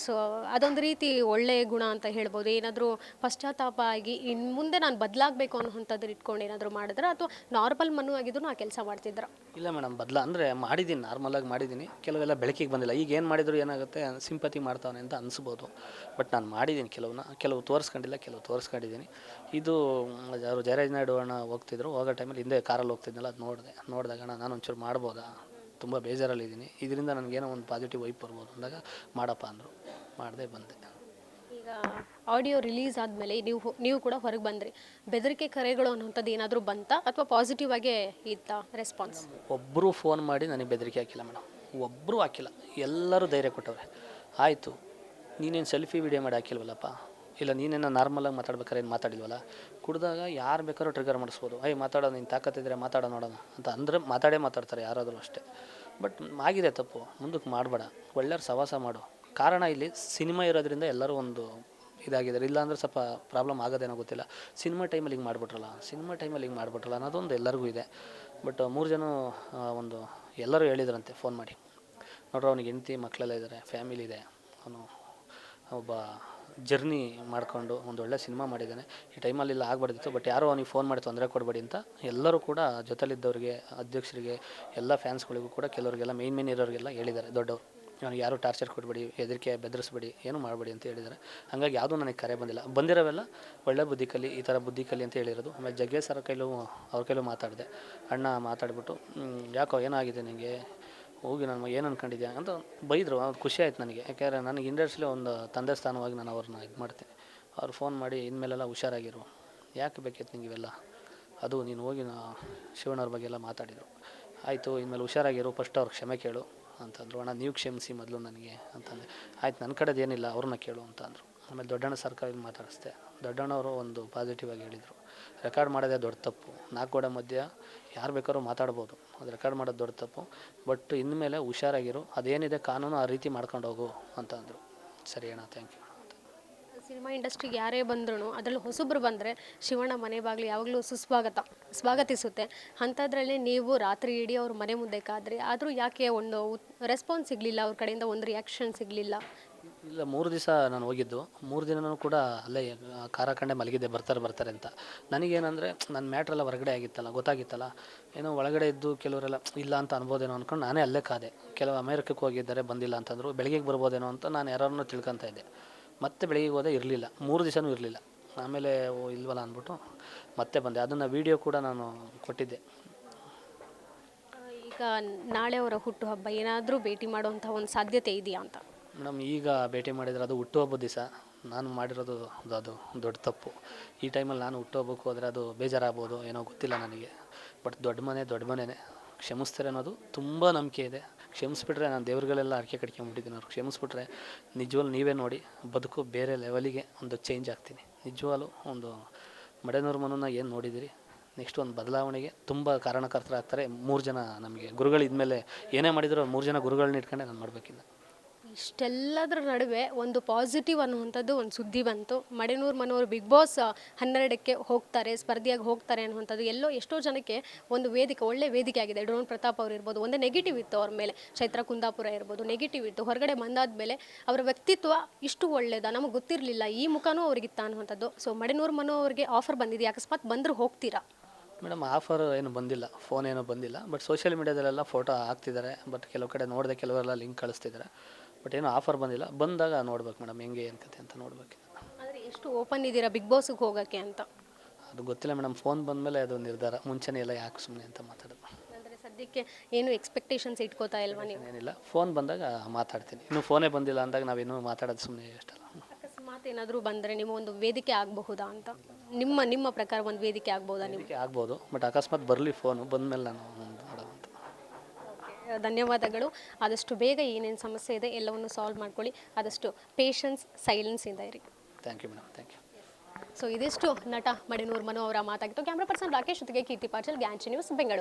ಸೊ ಅದೊಂದು ರೀತಿ ಒಳ್ಳೆಯ ಗುಣ ಅಂತ ಹೇಳ್ಬೋದು. ಏನಾದರೂ ಪಶ್ಚಾತ್ತಾಪ ಆಗಿ ಇನ್ನು ಮುಂದೆ ನಾನು ಬದಲಾಗಬೇಕು ಅನ್ನೋಂಥದ್ದು ಇಟ್ಕೊಂಡು ಏನಾದರೂ ಮಾಡಿದ್ರೆ? ಅಥವಾ ನಾರ್ಮಲ್ ಮನು ಆಗಿದ್ರು ಆ ಕೆಲಸ ಮಾಡ್ತಿದ್ರ? ಇಲ್ಲ ಮೇಡಮ್, ಬದಲ ಅಂದರೆ ಮಾಡಿದ್ದೀನಿ ನಾರ್ಮಲಾಗಿ ಮಾಡಿದ್ದೀನಿ ಕೆಲವೆಲ್ಲ ಬೆಳಕಿಗೆ ಬಂದಿಲ್ಲ. ಈಗ ಏನು ಮಾಡಿದ್ರು ಏನಾಗುತ್ತೆ? ಸಿಂಪತಿ ಮಾಡ್ತಾವನೆ ಅಂತ ಅನಿಸ್ಬೋದು. ಬಟ್ ನಾನು ಮಾಡಿದ್ದೀನಿ ಕೆಲವನ್ನ ಕೆಲವು ತೋರಿಸ್ಕೊಂಡಿಲ್ಲ, ಕೆಲವು ತೋರಿಸ್ಕೊಂಡಿದ್ದೀನಿ ಇದು ಅವರು ಯಾರು ಜಯರಾಜ್ ನಾಯ್ಡು ಅಣ್ಣ ಹೋಗ್ತಿದ್ರು. ಹೋಗೋ ಟೈಮಲ್ಲಿ ಹಿಂದೆ ಕಾರಲ್ಲಿ ಹೋಗ್ತಿದ್ನಲ್ಲ, ಅದು ನೋಡಿದೆ. ನೋಡಿದಾಗ ಅಣ್ಣ ನಾನು ಒಂಚೂರು ಮಾಡ್ಬೋದಾ? ತುಂಬ ಬೇಜಾರಲ್ಲಿದ್ದೀನಿ. ಇದರಿಂದ ನನಗೇನೋ ಒಂದು ಪಾಸಿಟಿವ್ ವೈಪ್ ಬರ್ಬೋದು ಅಂದಾಗ ಮಾಡಪ್ಪ ಅಂದರು. ಮಾಡದೆ ಬಂದೆ. ಈಗ ಆಡಿಯೋ ರಿಲೀಸ್ ಆದಮೇಲೆ ನೀವು ಹೊ- ನೀವು ಕೂಡ ಹೊರಗೆ ಬಂದ್ರಿ. ಬೆದರಿಕೆ ಕರೆಗಳು ಅನ್ನೋಂಥದ್ದು ಏನಾದರೂ ಬಂತಾ ಅಥವಾ ಪಾಸಿಟಿವ್ ಆಗೇ ಇತ್ತಾ ರೆಸ್ಪಾನ್ಸ್ ಒಬ್ಬರು ಫೋನ್ ಮಾಡಿ ನನಗೆ ಬೆದರಿಕೆ ಹಾಕಿಲ್ಲ ಮೇಡಮ್ ಒಬ್ಬರು ಹಾಕಿಲ್ಲ. ಎಲ್ಲರೂ ಧೈರ್ಯ ಕೊಟ್ಟವ್ರೆ. ಆಯಿತು ನೀನೇನು ಸೆಲ್ಫಿ ವಿಡಿಯೋ ಮಾಡಿ ಹಾಕಿಲ್ವಲ್ಲಪ್ಪ? ಇಲ್ಲ ನೀನೇನೋ ನಾರ್ಮಲಾಗಿ ಮಾತಾಡ್ಬೇಕಾದ್ರೆ ಏನು ಮಾತಾಡಿಲ್ವಲ್ಲ? ಕುಡ್ದಾಗ ಯಾರು ಬೇಕಾದ್ರೂ ಟ್ರಿಗರ್ ಮಾಡಿಸ್ಬೋದು. ಐ ಮಾತಾಡೋ, ನೀನು ತಾಕತ್ತಿದ್ರೆ ಮಾತಾಡೋ ನೋಡೋಣ. ಅಂತ ಅಂದರೆ ಮಾತಾಡೇ ಮಾತಾಡ್ತಾರೆ ಯಾರಾದರೂ ಅಷ್ಟೇ. ಬಟ್ ಆಗಿದೆ ತಪ್ಪು. ಮುಂದಕ್ಕೆ ಮಾಡಬೇಡ. ಒಳ್ಳೆಯವ್ರ ಸವಾಸ ಮಾಡು. ಕಾರಣ ಇಲ್ಲಿ ಸಿನಿಮಾ ಇರೋದ್ರಿಂದ ಎಲ್ಲರೂ ಒಂದು ಇದಾಗಿದ್ದಾರೆ ಇಲ್ಲಾಂದ್ರೆ ಸ್ವಲ್ಪ ಪ್ರಾಬ್ಲಮ್ ಆಗೋದೇನೋ ಗೊತ್ತಿಲ್ಲ. ಸಿನಿಮಾ ಟೈಮಲ್ಲಿ ಹಿಂಗೆ ಮಾಡಿಬಿಟ್ರಲ್ಲ? ಸಿನಿಮಾ ಟೈಮಲ್ಲಿ ಹಿಂಗೆ ಮಾಡಿಬಿಟ್ರಲ್ಲ ಅನ್ನೋದೊಂದು ಎಲ್ಲರಿಗೂ ಇದೆ. ಬಟ್ ಮೂರು ಜನ ಒಂದು ಎಲ್ಲರೂ ಹೇಳಿದ್ರಂತೆ ಫೋನ್ ಮಾಡಿ. ನೋಡ್ರಿ ಅವ್ನಿಗೆ ಹೆಂಡತಿ ಮಕ್ಕಳೆಲ್ಲ ಇದ್ದಾರೆ ಫ್ಯಾಮಿಲಿ ಇದೆ. ಅವನು ಒಬ್ಬ ಜರ್ನಿ ಮಾಡಿಕೊಂಡು ಒಂದು ಒಳ್ಳೆ ಸಿನಿಮಾ ಮಾಡಿದ್ದಾನೆ. ಈ ಟೈಮಲ್ಲಿ ಇಲ್ಲ ಆಗಬಾರ್ದಿತ್ತು ಬಟ್ ಯಾರೋ ಅವನಿಗೆ ಫೋನ್ ಮಾಡಿ ತೊಂದರೆ ಕೊಡಬೇಡಿ ಅಂತ ಎಲ್ಲರೂ ಕೂಡ ಜೊತೆಲಿದ್ದವ್ರಿಗೆ, ಅಧ್ಯಕ್ಷರಿಗೆ, ಎಲ್ಲ ಫ್ಯಾನ್ಸ್ಗಳಿಗೂ ಕೂಡ ಕೆಲವರಿಗೆಲ್ಲ ಮೇನ್ ಮೇನ್ ಇರೋರಿಗೆಲ್ಲ ಹೇಳಿದ್ದಾರೆ. ದೊಡ್ಡವರು, ಅವ್ನಿಗೆ ಯಾರು ಟಾರ್ಚರ್ ಕೊಡಬೇಡಿ, ಹೆದರಿಕೆ ಬೆದರಿಸ್ಬೇಡಿ, ಏನು ಮಾಡಬೇಡಿ ಅಂತ ಹೇಳಿದ್ದಾರೆ. ಹಾಗಾಗಿ ಯಾವುದೂ ನನಗೆ ಕರೆ ಬಂದಿಲ್ಲ. ಬಂದಿರೋವೆಲ್ಲ ಒಳ್ಳೆ ಬುದ್ಧಿ ಕಲಿ ಈ ಥರ ಬುದ್ಧಿ ಕಲಿ ಅಂತ ಹೇಳಿರೋದು. ಆಮೇಲೆ ಜಗ್ಗೇಶ್ ಸರ್ ಕೈಲೂ, ಅವ್ರ ಕೈಲೂ ಮಾತಾಡಿದೆ. ಅಣ್ಣ ಮಾತಾಡಿಬಿಟ್ಟು ಯಾಕೋ ಏನಾಗಿದೆ ನಿನಗೆ ಹೋಗಿ ನಾನು ಏನು ಅನ್ಕೊಂಡಿದ್ಯಾ ಅಂತ ಬೈದರು. ಅವ್ರು ಖುಷಿ ಆಯ್ತು ನನಗೆ. ಯಾಕೆಂದರೆ ನನಗೆ ಇಂಡಸ್ಟ್ರಿಲಿ ಒಂದು ತಂದೆ ಸ್ಥಾನವಾಗಿ ನಾನು ಅವ್ರನ್ನ ಇದು ಮಾಡ್ತೀನಿ. ಅವ್ರು ಫೋನ್ ಮಾಡಿ ಇನ್ಮೇಲೆಲ್ಲ ಹುಷಾರಾಗಿರು. ಯಾಕೆ ಬೇಕಿತ್ತು ನಿಂಗೆ ಇವೆಲ್ಲ? ಅದು ನೀನು ಹೋಗಿ ನಾ ಶಿವಣ್ಣವ್ರ ಬಗ್ಗೆ ಎಲ್ಲ ಮಾತಾಡಿದರು. ಆಯಿತು, ಇನ್ಮೇಲೆ ಹುಷಾರಾಗಿರು ಫಸ್ಟ್ ಅವ್ರಿಗೆ ಕ್ಷಮೆ ಕೇಳು ಅಂತಂದರು. ಅಣ್ಣ, ನೀವು ಕ್ಷಮಿಸಿ ಮೊದಲು ನನಗೆ ಅಂತಂದೆ. ಆಯ್ತು ನನ್ನ ಕಡೆದು ಏನಿಲ್ಲ, ಅವ್ರನ್ನ ಕೇಳು ಅಂತ ಅಂದರು. ಆಮೇಲೆ ದೊಡ್ಡಣ್ಣ ಸರ್ಕಾರ ಮಾತಾಡಿಸ್ದೆ. ದೊಡ್ಡಣ್ಣವರು ಒಂದು ಪಾಸಿಟಿವ್ ಆಗಿ ಹೇಳಿದರು. ರೆಕಾರ್ಡ್ ಮಾಡೋದೇ ದೊಡ್ಡ ತಪ್ಪು. ನಾಲ್ಕು ಗೋಡೆ ಮಧ್ಯ ಯಾರು ಬೇಕಾದ್ರೂ ಮಾತಾಡ್ಬೋದು. ಅದು ರೆಕಾರ್ಡ್ ಮಾಡೋದು ದೊಡ್ಡ ತಪ್ಪು. ಬಟ್ ಇನ್ಮೇಲೆ ಹುಷಾರಾಗಿರು. ಅದೇನಿದೆ ಕಾನೂನು ಆ ರೀತಿ ಮಾಡ್ಕೊಂಡು ಹೋಗು ಅಂತ ಅಂದರು. ಸರಿ ಅಣ್ಣ ಥ್ಯಾಂಕ್ ಯು ಸಿನಿಮಾ ಇಂಡಸ್ಟ್ರಿಗೆ ಯಾರೇ ಬಂದ್ರೂ ಅದರಲ್ಲಿ ಹೊಸಬ್ರು ಬಂದರೆ ಶಿವಣ್ಣ ಮನೆ ಬಾಗಿಲು ಯಾವಾಗಲೂ ಸುಸ್ವಾಗತ, ಸ್ವಾಗತಿಸುತ್ತೆ. ಅಂಥದ್ರಲ್ಲೇ ನೀವು ರಾತ್ರಿ ಇಡೀ ಅವ್ರ ಮನೆ ಮುಂದೆ ಕಾದ್ರಿ. ಆದರೂ ಯಾಕೆ ಒಂದು ರೆಸ್ಪಾನ್ಸ್ ಸಿಗಲಿಲ್ಲ? ಅವ್ರ ಕಡೆಯಿಂದ ಒಂದು ರಿಯಾಕ್ಷನ್ ಸಿಗಲಿಲ್ಲ? ಇಲ್ಲ, ಮೂರು ದಿವಸ ನಾನು ಹೋಗಿದ್ದು. ಮೂರು ದಿನನೂ ಕೂಡ ಅಲ್ಲೇ ಕಾರ ಕಂಡೆ ಮಲಗಿದ್ದೆ, ಬರ್ತಾರೆ ಬರ್ತಾರೆ ಅಂತ. ನನಗೇನಂದರೆ ನನ್ನ ಮ್ಯಾಟ್ರೆಲ್ಲ ಹೊರಗಡೆ ಆಗಿತ್ತಲ್ಲ, ಗೊತ್ತಾಗಿತ್ತಲ್ಲ. ಏನೋ ಒಳಗಡೆ ಇದ್ದು ಕೆಲವರೆಲ್ಲ, ಇಲ್ಲ ಅಂತ ಅನ್ಬೋದೇನೋ ಅಂದ್ಕೊಂಡು ನಾನೇ ಅಲ್ಲೇ ಕಾದೆ. ಕೆಲವು ಅಮೇರಿಕಕ್ಕೆ ಹೋಗಿದ್ದಾರೆ, ಬಂದಿಲ್ಲ ಅಂತಂದರು, ಬೆಳಗ್ಗೆಗೆ ಬರ್ಬೋದೇನೋ ಅಂತ ನಾನು ಯಾರನ್ನೂ ತಿಳ್ಕೊತಾ ಇದ್ದೆ. ಮತ್ತೆ ಬೆಳಗ್ಗೆ ಹೋದೆ ಇರಲಿಲ್ಲ. ಮೂರು ದಿವಸನೂ ಇರಲಿಲ್ಲ. ಆಮೇಲೆ ಇಲ್ವಲ್ಲ ಅಂದ್ಬಿಟ್ಟು ಮತ್ತೆ ಬಂದೆ. ಅದನ್ನು ವೀಡಿಯೋ ಕೂಡ ನಾನು ಕೊಟ್ಟಿದ್ದೆ. ಈಗ ನಾಳೆ ಅವರ ಹುಟ್ಟುಹಬ್ಬ, ಏನಾದರೂ ಭೇಟಿ ಮಾಡುವಂಥ ಒಂದು ಸಾಧ್ಯತೆ ಇದೆಯಾ ಅಂತ? ಮೇಡಮ್, ಈಗ ಭೇಟಿ ಮಾಡಿದರೆ ಅದು ಹುಟ್ಟುಹಬ್ಬದ ದಿವಸ. ನಾನು ಮಾಡಿರೋದು ಅದು ಅದು ದೊಡ್ಡ ತಪ್ಪು. ಈ ಟೈಮಲ್ಲಿ ನಾನು ಹುಟ್ಟುಹಬ್ಬಕ್ಕೆ ಹೋದರೆ ಅದು ಬೇಜಾರಾಗ್ಬೋದು, ಏನೋ ಗೊತ್ತಿಲ್ಲ ನನಗೆ. ಬಟ್ ದೊಡ್ಡ ಮನೆ, ದೊಡ್ಡ ಮನೆಯೇ ಕ್ಷಮಿಸ್ತಾರೆ ಅನ್ನೋದು ತುಂಬ ನಂಬಿಕೆ ಇದೆ. ಕ್ಷಮಿಸ್ಬಿಟ್ರೆ ನಾನು ದೇವ್ರುಗಳೆಲ್ಲ ಅರ್ಕೆ ಕಟ್ಕೊಂಡ್ಬಿಟ್ಟಿದ್ದೀನಿ ಅವ್ರು. ಕ್ಷಮಿಸ್ಬಿಟ್ರೆ ನಿಜವಾಗ್ಲು ನೀವೇ ನೋಡಿ, ಬದುಕು ಬೇರೆ ಲೆವೆಲಿಗೆ ಒಂದು ಚೇಂಜ್ ಆಗ್ತೀನಿ. ನಿಜವಾಗ್ಲೂ ಒಂದು ಮಡೆನೂರು ಮನನ್ನ ಏನು ನೋಡಿದ್ದೀರಿ ನೆಕ್ಸ್ಟ್ ಒಂದು ಬದಲಾವಣೆಗೆ ತುಂಬ ಕಾರಣಕರ್ತರಾಗ್ತಾರೆ. ಮೂರು ಜನ ನಮಗೆ ಗುರುಗಳು ಇದ್ಮೇಲೆ ಏನೇ ಮಾಡಿದ್ರು ಮೂರು ಜನ ಗುರುಗಳನ್ನ ಇಟ್ಕೊಂಡೆ ನಾನು ಮಾಡಬೇಕಿಲ್ಲ. ಇಷ್ಟೆಲ್ಲದರ ನಡುವೆ ಒಂದು ಪಾಸಿಟಿವ್ ಅನ್ನುವಂಥದ್ದು ಒಂದು ಸುದ್ದಿ ಬಂತು. ಮಡೆನೂರು ಮನೋರು ಬಿಗ್ ಬಾಸ್ ಹನ್ನೆರಡಕ್ಕೆ ಹೋಗ್ತಾರೆ, ಸ್ಪರ್ಧೆಯಾಗಿ ಹೋಗ್ತಾರೆ ಅನ್ನುವಂಥದ್ದು ಎಲ್ಲೋ ಎಷ್ಟೋ ಜನಕ್ಕೆ ಒಂದು ವೇದಿಕೆ, ಒಳ್ಳೆ ವೇದಿಕೆ ಆಗಿದೆ. ಡ್ರೋನ್ ಪ್ರತಾಪ್ ಅವ್ರು ಇರ್ಬೋದು, ಒಂದು ನೆಗೆಟಿವ್ ಇತ್ತು ಅವ್ರ ಮೇಲೆ. ಚೈತ್ರ ಕುಂದಾಪುರ ಇರ್ಬೋದು ನೆಗೆಟಿವ್ ಇತ್ತು. ಹೊರಗಡೆ ಬಂದಾದ ಮೇಲೆ ಅವರ ವ್ಯಕ್ತಿತ್ವ ಇಷ್ಟು ಒಳ್ಳೇದ? ನಮಗೆ ಗೊತ್ತಿರಲಿಲ್ಲ. ಈ ಮುಖನೂ ಅವ್ರಿಗಿತ್ತ ಅನ್ನುವಂಥದ್ದು. ಸೊ ಮಡೆನೂರು ಮನೋ ಅವರಿಗೆ ಆಫರ್ ಬಂದಿದೆ ಅಕಸ್ಮಾತ್ ಬಂದರೂ ಹೋಗ್ತೀರಾ? ಮೇಡಮ್ ಆಫರ್ ಏನು ಬಂದಿಲ್ಲ. ಫೋನ್ ಏನೂ ಬಂದಿಲ್ಲ. ಬಟ್ ಸೋಷಿಯಲ್ ಮೀಡ್ಯಾದಲ್ಲೆಲ್ಲ ಫೋಟೋ ಹಾಕ್ತಿದ್ದಾರೆ. ಬಟ್ ಕೆಲವು ಕಡೆ ನೋಡಿದೆ ಕೆಲವರೆಲ್ಲ ಲಿಂಕ್ ಕಳಿಸ್ತಿದ್ದಾರೆ. ಬಟ್ ಏನೂ ಆಫರ್ ಬಂದಿಲ್ಲ. ಬಂದಾಗ ನೋಡ್ಬೇಕು ಮೇಡಮ್ ಹೆಂಗೆ ಏನು ಕತೆ ಅಂತ ನೋಡ್ಬೇಕು. ಆದರೆ ಎಷ್ಟು ಓಪನ್ ಇದ್ದೀರಾ ಬಿಗ್ ಬಾಸ್ಗೆ ಹೋಗೋಕ್ಕೆ ಅಂತ? ಅದು ಗೊತ್ತಿಲ್ಲ ಮೇಡಮ್ ಫೋನ್ ಬಂದಮೇಲೆ ಅದು ನಿರ್ಧಾರ. ಮುಂಚೆನೇ ಎಲ್ಲ ಯಾಕೆ ಸುಮ್ಮನೆ ಅಂತ ಮಾತಾಡೋದು. ಅಂದರೆ ಸದ್ಯಕ್ಕೆ ಏನು ಎಕ್ಸ್ಪೆಕ್ಟೇಷನ್ಸ್ ಇಟ್ಕೋತಾ ಇಲ್ವಾ ನೀವು? ಏನಿಲ್ಲ. ಫೋನ್ ಬಂದಾಗ ಮಾತಾಡ್ತೀನಿ. ಇನ್ನೂ ಫೋನೇ ಬಂದಿಲ್ಲ ಅಂದಾಗ ನಾವೇನು ಮಾತಾಡೋದು ಸುಮ್ಮನೆ ಅಷ್ಟಲ್ಲ ಅಕಸ್ಮಾತ್ ಏನಾದರೂ ಬಂದರೆ ನೀವು ಒಂದು ವೇದಿಕೆ ಆಗಬಹುದಾ ಅಂತ? ನಿಮ್ಮ ನಿಮ್ಮ ಪ್ರಕಾರ ಒಂದು ವೇದಿಕೆ ಆಗ್ಬೋದಾ ನೀವು ಅದಕ್ಕೆ ಆಗ್ಬೋದು ಬಟ್ ಅಕಸ್ಮಾತ್ ಬರಲಿ ಫೋನು. ಬಂದಮೇಲೆ ನಾನು ಧನ್ಯವಾದಗಳು. ಆದಷ್ಟು ಬೇಗ ಏನೇನು ಸಮಸ್ಯೆ ಇದೆ ಎಲ್ಲವನ್ನು ಸಾಲ್ವ್ ಮಾಡ್ಕೊಳ್ಳಿ. ಆದಷ್ಟು ಪೇಷನ್ಸ್ ಸೈಲೆನ್ಸಿಂದ ಇರಿ. Thank you madam thank you so ಇದಿಷ್ಟು ನಟ ಮಡಿನೂರ್ ಮನು ಅವರ ಮಾತಾಗಿತ್ತು. ಕ್ಯಾಮ್ರಾ ಪರ್ಸನ್ ರಾಕೇಶ್ ಜೊತೆಗೆ ಕೀರ್ತಿ ಪಾಟೀಲ್ ಗ್ಯಾಂಚಿ ನ್ಯೂಸ್ ಬೆಂಗಳೂರು